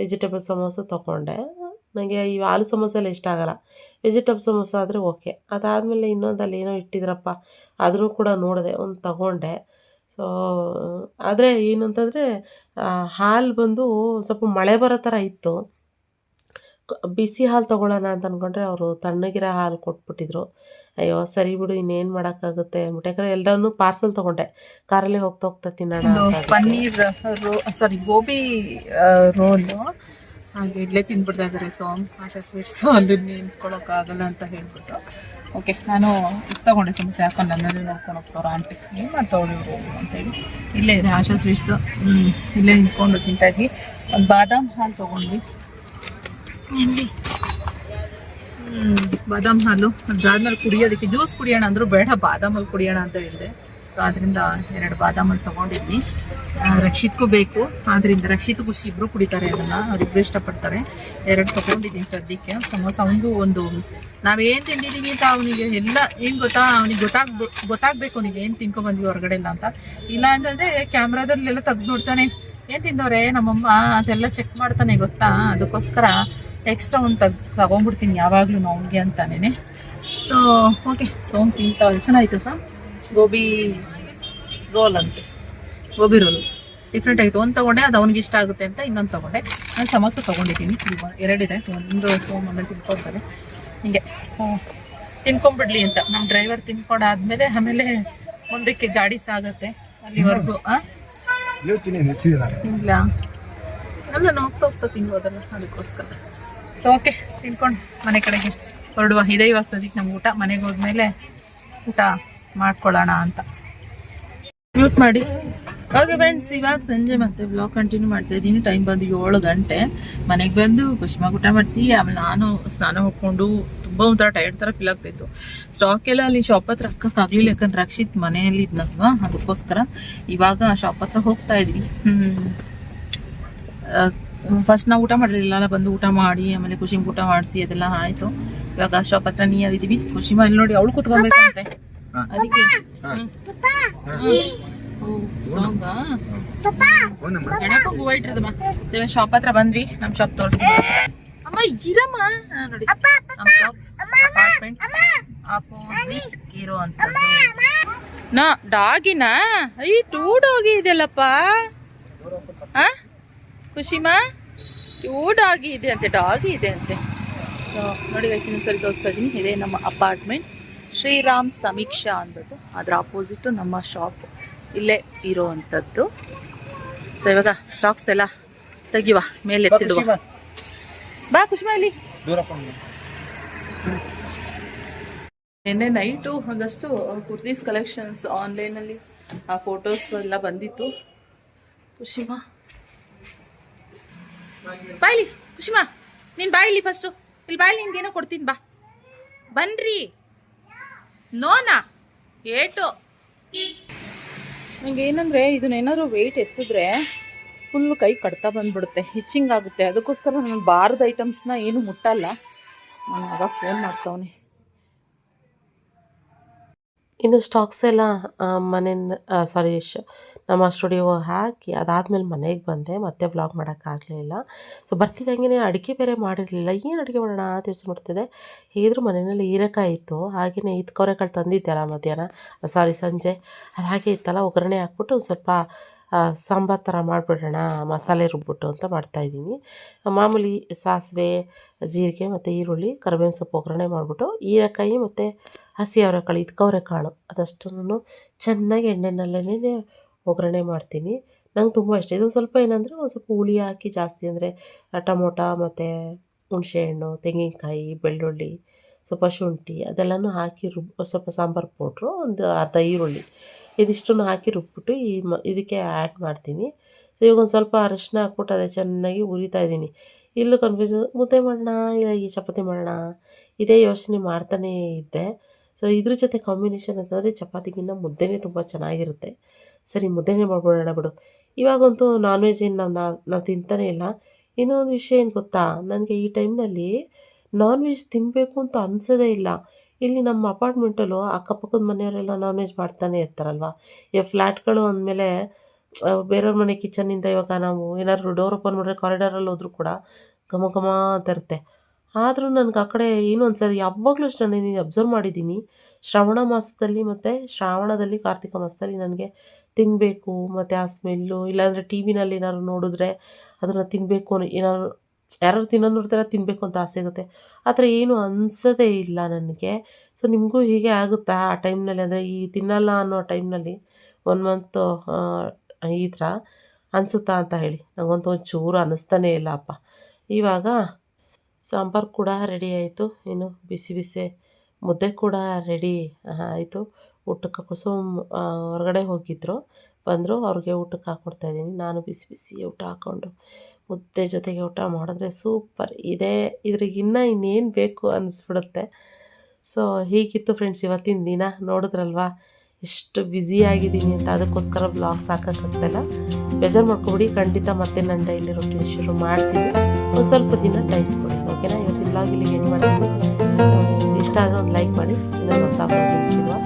ವೆಜಿಟೇಬಲ್ ಸಮೋಸ ತೊಗೊಂಡೆ. ನನಗೆ ಈ ಹಾಲು ಸಮೋಸ ಎಲ್ಲ ಇಷ್ಟ ಆಗಲ್ಲ. ವೆಜಿಟೇಬಲ್ ಸಮೋಸ ಆದರೆ ಓಕೆ. ಅದಾದಮೇಲೆ ಇನ್ನೊಂದು ಅಲ್ಲಿ ಏನೋ ಇಟ್ಟಿದ್ರಪ್ಪ, ಅದನ್ನು ಕೂಡ ನೋಡಿದೆ, ಒಂದು ತಗೊಂಡೆ. ಸೊ ಆದರೆ ಏನು ಅಂತಂದರೆ ಹಾಲು ಬಂದು ಸ್ವಲ್ಪ ಮಳೆ ಬರೋ ಥರ ಇತ್ತು. ಬಿಸಿ ಹಾಲು ತೊಗೊಳ್ಳೋಣ ಅಂತ ಅಂದ್ಕೊಂಡ್ರೆ ಅವರು ತಣ್ಣಗಿರೋ ಹಾಲು ಕೊಟ್ಬಿಟ್ಟಿದ್ರು. ಅಯ್ಯೋ ಸರಿ ಬಿಡು ಇನ್ನೇನು ಮಾಡೋಕ್ಕಾಗುತ್ತೆ ಅಂದ್ಬಿಟ್ಟು. ಯಾಕಂದರೆ ಎಲ್ಲರನ್ನೂ ಪಾರ್ಸಲ್ ತೊಗೊಂಡೆ. ಕಾರಲ್ಲಿ ಹೋಗ್ತಾ ಹೋಗ್ತಾ ತಿನ್ನೋಣ paneer roll sorry gobi roll. ಹಾಗೆ ಇಲ್ಲೇ ತಿಂದ್ಬಿಡ್ತಾ ಇದ್ದಾರೆ ಸೊ ಆಶಾ ಸ್ವೀಟ್ಸು ಅಲ್ಲಿ ನಿಂತ್ಕೊಳ್ಳೋಕ್ಕಾಗಲ್ಲ ಅಂತ ಹೇಳ್ಬಿಟ್ಟು. ಓಕೆ ನಾನು ಇದು ತಗೊಂಡೆ ಸಮಸ್ಯೆ ಯಾಕಂದ್ರೆ ನನ್ನದೇ ನೋಡ್ಕೊಂಡು ಹೋಗ್ತಾವ್ರ ಆಂಟಿ. ಏನು ಮಾಡ್ತಾವ್ರು ಇವರು ಅಂತೇಳಿ. ಇಲ್ಲೇ ಇದೆ ಆಶಾ ಸ್ವೀಟ್ಸು. ಇಲ್ಲೇ ನಿಂತ್ಕೊಂಡು ತಿಂತಾ ಇದ್ವಿ. ಒಂದು ಬಾದಾಮ್ ಹಾಲು ತೊಗೊಂಡ್ವಿ. ಬಾದಾಮ್ ಹಾಲು. ಅದಾದ್ಮೇಲೆ ಕುಡಿಯೋದಕ್ಕೆ ಜ್ಯೂಸ್ ಕುಡಿಯೋಣ ಅಂದ್ರು ಬೇಡ, ಬಾದಾಮ್ ಹಾಲು ಕುಡಿಯೋಣ ಅಂತ ಹೇಳಿದೆ. ಸೊ ಅದರಿಂದ ಎರಡು ಬಾದಾಮ್ ಹಾಲು ತೊಗೊಂಡಿದ್ವಿ. ರಕ್ಷಿತ್ಗೂ ಬೇಕು. ಆದ್ದರಿಂದ ರಕ್ಷಿತ್ ಖುಷಿ ಇಬ್ರು ಕುಡಿತಾರೆ ಅದನ್ನ. ಅವ್ರಿಬ್ರು ಇಷ್ಟಪಡ್ತಾರೆ. ಎರಡು ತೊಗೊಂಡಿದ್ದೀನಿ ಸದ್ಯಕ್ಕೆ. ಸಮೋಸ ಒಂದು ಒಂದು ನಾವೇನು ತಿಂದಿದ್ದೀವಿ ಅಂತ ಅವನಿಗೆ ಎಲ್ಲ, ಏನು ಗೊತ್ತಾ? ಅವನಿಗೆ ಗೊತ್ತಾಗ್, ಗೊತ್ತಾಗಬೇಕು ಅವನಿಗೆ ಏನು ತಿನ್ಕೊ ಬಂದ್ವಿ ಹೊರಗಡೆ ಇಲ್ಲ ಅಂತ. ಇಲ್ಲ ಅಂತಂದರೆ ಕ್ಯಾಮ್ರಾದಲ್ಲೆಲ್ಲ ತೆಗ್ದು ನೋಡ್ತಾನೆ. ಏನು ತಿಂದವ್ರೆ? ನಮ್ಮಮ್ಮ ಅದೆಲ್ಲ ಚೆಕ್ ಮಾಡ್ತಾನೆ, ಗೊತ್ತಾ? ಅದಕ್ಕೋಸ್ಕರ ಎಕ್ಸ್ಟ್ರಾ ಒಂದು ತಗ್ ತಗೊಂಡ್ಬಿಡ್ತೀನಿ ಯಾವಾಗಲೂ ಅವ್ನಿಗೆ ಅಂತಾನೇ ಸೊ ಓಕೆ ಸೊ ಅವ್ನು ತಿಂತ ಚೆನ್ನಾಗಿತ್ತು ಸರ್ ಗೋಬಿ ರೋಲ್ ಅಂತೆ. ಗೋಬಿ ರೋಲ್ ಡಿಫ್ರೆಂಟ್ ಆಗಿತ್ತು. ಒಂದು ತೊಗೊಂಡೆ ಅದು ಅವ್ನಿಗೆ ಇಷ್ಟ ಆಗುತ್ತೆ ಅಂತ ಇನ್ನೊಂದು ತಗೊಂಡೆ. ನಾನು ಸಮೋಸ ತೊಗೊಂಡಿದ್ದೀನಿ. ತುಂಬ ಎರಡಿದೆ ಒಂದು ಫೋನ್ ಆಮೇಲೆ ತಿನ್ಕೊಳ್ತಾರೆ ಹೀಗೆ ತಿನ್ಕೊಂಬಿಡ್ಲಿ ಅಂತ. ನಮ್ಮ ಡ್ರೈವರ್ ತಿನ್ಕೊಂಡಾದ್ಮೇಲೆ ಆಮೇಲೆ ಮುಂದಕ್ಕೆ ಗಾಡಿ ಸಾಗುತ್ತೆ. ಅಲ್ಲಿವರೆಗೂ ಹಾಂ ಇಲ್ಲ. ಅಲ್ಲ ನಾವು ಹೋಗ್ತಾ ಹೋಗ್ತಾ ತಿನ್ಬೋದಲ್ಲ ಅದಕ್ಕೋಸ್ಕರ. ಸೊ ಓಕೆ ತಿನ್ಕೊಂಡು ಮನೆ ಕಡೆಗೆ ಹೊರಡುವ. ಇದೇ ಇವಾಗ ಸದ್ಯಕ್ಕೆ ನಮ್ಗೆ ಊಟ. ಮನೆಗೆ ಹೋದ್ಮೇಲೆ ಊಟ ಮಾಡ್ಕೊಳ್ಳೋಣ ಅಂತ. ಮ್ಯೂಟ್ ಮಾಡಿ. ಓಕೆ ಫ್ರೆಂಡ್ಸ್ ಇವಾಗ ಸಂಜೆ ಮತ್ತೆ ಬ್ಲಾಗ್ ಕಂಟಿನ್ಯೂ ಮಾಡ್ತಾ ಇದ್ದೀನಿ. ಟೈಮ್ ಬಂದು ಏಳು ಗಂಟೆ. ಮನೆಗೆ ಬಂದು ಕುಷ್ಮಾಗ ಊಟ ಮಾಡಿಸಿ, ಆಮೇಲೆ ನಾನು ಸ್ನಾನ ಹೋಗ್ಕೊಂಡು ತುಂಬ ಒಂಥರ ಟೈರ್ಡ್ ಥರ ಫೀಲ್ ಆಗ್ತಾಯಿತ್ತು ಸ್ಟಾಕ್ ಎಲ್ಲ ಅಲ್ಲಿ ಶಾಪ್ ಹತ್ರ ಹಾಕಕ್ಕಾಗಲಿಲ್ಲ ಯಾಕಂದ್ರೆ ರಕ್ಷಿತ್ ಮನೆಯಲ್ಲಿ ಇದ್ನಲ್ವಾ? ಅದಕ್ಕೋಸ್ಕರ ಇವಾಗ ಶಾಪ್ ಹತ್ರ ಹೋಗ್ತಾ ಇದ್ವಿ. ಫಸ್ಟ್ ನಾವು ಊಟ ಮಾಡಿರಲಿಲ್ಲ ಬಂದು ಊಟ ಮಾಡಿ ಆಮೇಲೆ ಖುಷಿ ಊಟ ಮಾಡಿಸಿ ಅದೆಲ್ಲ ಆಯಿತು. ಇವಾಗ ಶಾಪ್ ಹತ್ರ ನೀ ಇದ್ದೀವಿ ಖುಷಿ ಮೇಲೆ ನೋಡಿ ಅವಳು ಕುತ್ಕೊಬೇಕಂತೆ. ಅದಕ್ಕೆ. ಇಟ್ಟಿರ್ದಮ್ಮ ಶಾಪ್ ಹತ್ರ ಬಂದ್ವಿ. ನಮ್ ಶಾಪ್ ತೋರಿಸ್ತೀನಿ. ಅಮ್ಮ ಇರಮ್ಮ. ನೋಡಿ. ನಮ್ಮ ಶಾಪ್ ಅಪಾರ್ಟ್ಮೆಂಟ್ ಅಪೋಸಿಟ್ ಇರೋ ಅಂತ ನಾ ಡಾಗಿನ? ಐ ಟೂ ಡಾಗಿ ಇದೆಯಲ್ಲಪ್ಪ. ಖುಷಿಮಾ ಟೂ ಡಾಗಿ ಇದೆ ಅಂತೆ ಡಾಗಿ ಇದೆ ಅಂತೆ. ನೋಡಿ ಇನ್ನೊಂದು ಸರಿ ತೋರಿಸ್ತಾ ಇದ್ದೀನಿ ಇದೇ ನಮ್ಮ ಅಪಾರ್ಟ್ಮೆಂಟ್ ಶ್ರೀರಾಮ್ ಸಮೀಕ್ಷಾ ಅಂದ್ಬಿಟ್ಟು ಅದರ ಅಪೋಸಿಟ್ ನಮ್ಮ ಶಾಪ್ ಇಲ್ಲೇ ಇರೋವಂಥದ್ದು ಸೊ ಇವಾಗ ಸ್ಟಾಕ್ಸ್ ಎಲ್ಲ ತೆಗಿವ ಮೇಲೆ ಎತ್ತಿಡುವ. ಬಾ ಖುಷ್ಮಾ ಇಲ್ಲಿ. ನಿನ್ನೆ ನೈಟು ಒಂದಷ್ಟು ಕುರ್ತೀಸ್ ಕಲೆಕ್ಷನ್ಸ್ ಆನ್ಲೈನಲ್ಲಿ ಆ ಫೋಟೋಸ್ ಎಲ್ಲ ಬಂದಿತ್ತು. ಖುಷಿಮಾ ಬಾಯ್ಲಿ ಖುಷಿಮಾ ನೀನು ಬಾಯಿಲಿ ಫಸ್ಟು ಇಲ್ಲಿ ಬಾಯಿಲಿ ಏನೋ ಕೊಡ್ತೀನಿ ಬಾ. ಬನ್ರಿ. ನೋನಾ, ಏಟು. ಏನಂದರೆ ಇದನ್ನೇನಾದ್ರು ವೆಯ್ಟ್ ಎತ್ತಿದ್ರೆ ಫುಲ್ ಕೈ ಕಡ್ತಾ ಬಂದ್ಬಿಡುತ್ತೆ ಹಿಚ್ಚಿಂಗ್ ಆಗುತ್ತೆ. ಅದಕ್ಕೋಸ್ಕರ ನಾನು ಬಾರದ ಐಟಮ್ಸ್ನ ಏನು ಮುಟ್ಟಲ್ಲ. ನಾನು ಆಗ ಫೋನ್ ಮಾಡ್ತಾವನೆ. ಇನ್ನು ಸ್ಟಾಕ್ಸ್ ಎಲ್ಲ ಮನೆ ಸಾರಿ ನಮ್ಮ ಸ್ಟುಡಿಯೋ ಹಾಕಿ ಅದಾದಮೇಲೆ ಮನೆಗೆ ಬಂದೆ, ಮತ್ತೆ ಬ್ಲಾಗ್ ಮಾಡೋಕ್ಕಾಗಲಿಲ್ಲ ಸೊ ಬರ್ತಿದ್ದಂಗೆ ಅಡುಗೆ ಬೇರೆ ಮಾಡಿರಲಿಲ್ಲ. ಏನು ಅಡುಗೆ ಮಾಡೋಣ ಅಂತ ಯೋಚನೆ ಮಾಡ್ತಿದ್ದೆ. ಹೇಗಿದ್ರು ಮನೆಯಲ್ಲಿ ಹೀರೆಕಾಯಿ ಇತ್ತು. ಹಾಗೆಯೇ ತಂದಿದ್ದೆ ತಂದಿದ್ದೆಲ್ಲ ಮಧ್ಯಾಹ್ನ. ಸಾರಿ ಸಂಜೆ. ಅದು ಹಾಗೆ ಇತ್ತಲ್ಲ, ಒಗ್ಗರಣೆ ಹಾಕ್ಬಿಟ್ಟು ಸ್ವಲ್ಪ ಸಾಂಬಾರು ಥರ ಮಾಡಿಬಿಡೋಣ, ಮಸಾಲೆ ರುಬ್ಬಿಟ್ಟು ಅಂತ ಮಾಡ್ತಾಯಿದ್ದೀನಿ ಮಾಮೂಲಿ ಸಾಸಿವೆ, ಜೀರಿಗೆ ಮತ್ತು ಈರುಳ್ಳಿ, ಕರಿಬೇವಿನ ಸೊಪ್ಪು ಒಗ್ಗರಣೆ ಮಾಡಿಬಿಟ್ಟು ಹೀರೆಕಾಯಿ ಮತ್ತು ಹಸಿ ಅವರೆಕಾಳು ಇದ್ಕವರೆಕಾಳು ಅದಷ್ಟನ್ನು ಚೆನ್ನಾಗಿ ಎಣ್ಣೆನಲ್ಲೇ ಒಗ್ಗರಣೆ ಮಾಡ್ತೀನಿ. ನಂಗೆ ತುಂಬ ಇಷ್ಟ. ಇದು ಸ್ವಲ್ಪ ಏನಂದರೆ ಒಂದು ಸ್ವಲ್ಪ ಹುಳಿ ಹಾಕಿ ಜಾಸ್ತಿ ಅಂದರೆ ಟೊಮೊಟೊ ಮತ್ತು ಹುಣಸೆಹಣ್ಣು, ತೆಂಗಿನಕಾಯಿ, ಬೆಳ್ಳುಳ್ಳಿ, ಸ್ವಲ್ಪ ಶುಂಠಿ ಅದೆಲ್ಲನೂ ಹಾಕಿ ರುಬ್, ಸ್ವಲ್ಪ ಸಾಂಬಾರು ಪೌಡ್ರು, ಒಂದು ಅರ್ಧ ಈರುಳ್ಳಿ. ಇದಿಷ್ಟನ್ನು ಹಾಕಿ ರುಬ್ಬಿಟ್ಟು ಈ ಮ, ಇದಕ್ಕೆ ಆ್ಯಡ್ ಮಾಡ್ತೀನಿ. ಸೊ ಇವಾಗ ಒಂದು ಸ್ವಲ್ಪ ಅರಶಿನ ಹಾಕ್ಬಿಟ್ಟು ಅದೇ ಚೆನ್ನಾಗಿ ಉರಿತಾ ಇದ್ದೀನಿ. ಇಲ್ಲೂ ಕನ್ಫ್ಯೂಸ್ ಮುದ್ದೆ ಮಾಡೋಣ? ಇಲ್ಲ, ಈ ಚಪಾತಿ ಮಾಡೋಣ? ಇದೇ ಯೋಚನೆ ಮಾಡ್ತಾನೇ ಇದ್ದೆ. ಸೊ ಇದ್ರ ಜೊತೆ ಕಾಂಬಿನೇಷನ್ ಅಂತಂದರೆ ಚಪಾತಿಗಿಂತ ಮುದ್ದೆನೇ ತುಂಬ ಚೆನ್ನಾಗಿರುತ್ತೆ. ಸರಿ, ಮುದ್ದೆನೇ ಮಾಡ್ಬಿಡೋಣ ಬಿಡು. ಇವಾಗಂತೂ ನಾನ್ ವೆಜ್ ಏನು ನಾವು ನಾವು ತಿಂತಾನೆ ಇಲ್ಲ. ಇನ್ನೊಂದು ವಿಷಯ ಏನು ಗೊತ್ತಾ? ನನಗೆ ಈ ಟೈಮ್ನಲ್ಲಿ ನಾನ್ ವೆಜ್ ತಿನ್ನಬೇಕು ಅಂತ ಅನಿಸೋದೇ ಇಲ್ಲ. ಇಲ್ಲಿ ನಮ್ಮ ಅಪಾರ್ಟ್ಮೆಂಟಲ್ಲೂ ಅಕ್ಕಪಕ್ಕದ ಮನೆಯವರೆಲ್ಲ ನಾನ್ ವೆಜ್ ಮಾಡ್ತಾನೆ ಇರ್ತಾರಲ್ವ? ಈಗ ಫ್ಲ್ಯಾಟ್ಗಳು ಅಂದಮೇಲೆ ಬೇರೆಯವ್ರ ಮನೆ ಕಿಚನಿಂದ ಇವಾಗ ನಾವು ಏನಾದ್ರು ಡೋರ್ ಓಪನ್ ಮಾಡಿದ್ರೆ ಕಾರಿಡಾರಲ್ಲಿ ಹೋದ್ರೂ ಕೂಡ ಘಮ ಘಮ ಅಂತ ಇರುತ್ತೆ. ಆದರೂ ನನಗೆ ಆ ಕಡೆ ಏನೋ ಒಂದ್ಸರಿ ಯಾವಾಗಲೂ ಅಷ್ಟು ನಾನು ಅಬ್ಸರ್ವ್ ಮಾಡಿದ್ದೀನಿ. ಶ್ರಾವಣ ಮಾಸದಲ್ಲಿ ಮತ್ತು ಶ್ರಾವಣದಲ್ಲಿ ಕಾರ್ತಿಕ ಮಾಸದಲ್ಲಿ ನನಗೆ ತಿನ್ನಬೇಕು ಮತ್ತು ಆ ಸ್ಮೆಲ್ಲು ಇಲ್ಲಾಂದರೆ ಟಿ ವಿನಲ್ಲಿ ಏನಾದ್ರು ನೋಡಿದ್ರೆ ಅದನ್ನು ತಿನ್ನಬೇಕು ಏನಾದ್ರು ಯಾರಾದ್ರು ತಿನ್ನೋದು ನೋಡ್ತಾರೆ ತಿನ್ನಬೇಕು ಅಂತ ಆಸೆ ಆಗುತ್ತೆ ಆ ಥರ ಏನೂ ಅನಿಸೋದೇ ಇಲ್ಲ ನನಗೆ. ಸೊ ನಿಮಗೂ ಹೀಗೆ ಆಗುತ್ತಾ ಆ ಟೈಮ್ನಲ್ಲಿ? ಅಂದರೆ ಈ ತಿನ್ನಲ್ಲ ಅನ್ನೋ ಟೈಮ್ನಲ್ಲಿ ಒನ್ ಮಂತು ಈ ಥರ ಅನಿಸುತ್ತಾ ಅಂತ ಹೇಳಿ. ನನಗಂತೂ ಒಂಚೂರು ಅನ್ನಿಸ್ತಾನೇ ಇಲ್ಲ, ಅಪ್ಪ. ಇವಾಗ ಸಾಂಬಾರು ಕೂಡ ರೆಡಿ ಆಯಿತು. ಇನ್ನು ಬಿಸಿ ಬಿಸಿ ಮುದ್ದೆ ಕೂಡ ರೆಡಿ ಆಯಿತು. ಊಟಕ್ಕೆ ಕುಸುಮ್ ಹೊರಗಡೆ ಹೋಗಿದ್ದರು ಬಂದರು, ಅವ್ರಿಗೆ ಊಟಕ್ಕೆ ಹಾಕ್ಕೊಡ್ತಾಯಿದ್ದೀನಿ ನಾನು ಬಿಸಿ ಬಿಸಿ ಊಟ ಹಾಕ್ಕೊಂಡು ಮುದ್ದೆ ಜೊತೆಗೆ ಊಟ ಮಾಡಿದ್ರೆ ಸೂಪರ್. ಇದೇ ಇನ್ನೂ ಇನ್ನೇನು ಬೇಕು ಅನ್ನಿಸ್ಬಿಡುತ್ತೆ ಸೊ ಹೀಗಿತ್ತು ಫ್ರೆಂಡ್ಸ್ ಇವತ್ತಿನ ದಿನ. ನೋಡಿದ್ರಲ್ವಾ? ಎಷ್ಟು ಬ್ಯುಸಿಯಾಗಿದ್ದೀನಿ ಅಂತ. ಅದಕ್ಕೋಸ್ಕರ ಬ್ಲಾಗ್ಸ್ ಹಾಕೋಕ್ಕಾಗ್ತಲ್ಲ. ಬೇಜಾರು ಮಾಡ್ಕೊಬಿಡಿ. ಖಂಡಿತ ಮತ್ತೆ ನನ್ನ ಡೈಲಿ ರೊಟೀನ್ ಶುರು ಮಾಡ್ತೀನಿ. ಒಂದು ಸ್ವಲ್ಪ ದಿನ ಟೈಮ್ ಕೊಡಿ. ಓಕೆನಾ ಇವತ್ತಿನ ಬ್ಲಾಗ್ ಇಲ್ಲಿಗೆ ಏನು ಮಾಡ್ತೀನಿ. ಇಷ್ಟ ಆದರೆ ಒಂದು ಲೈಕ್ ಮಾಡಿ. ಇನ್ನೊಂದು ಹೊಸ ಬ್ಲಾಗ್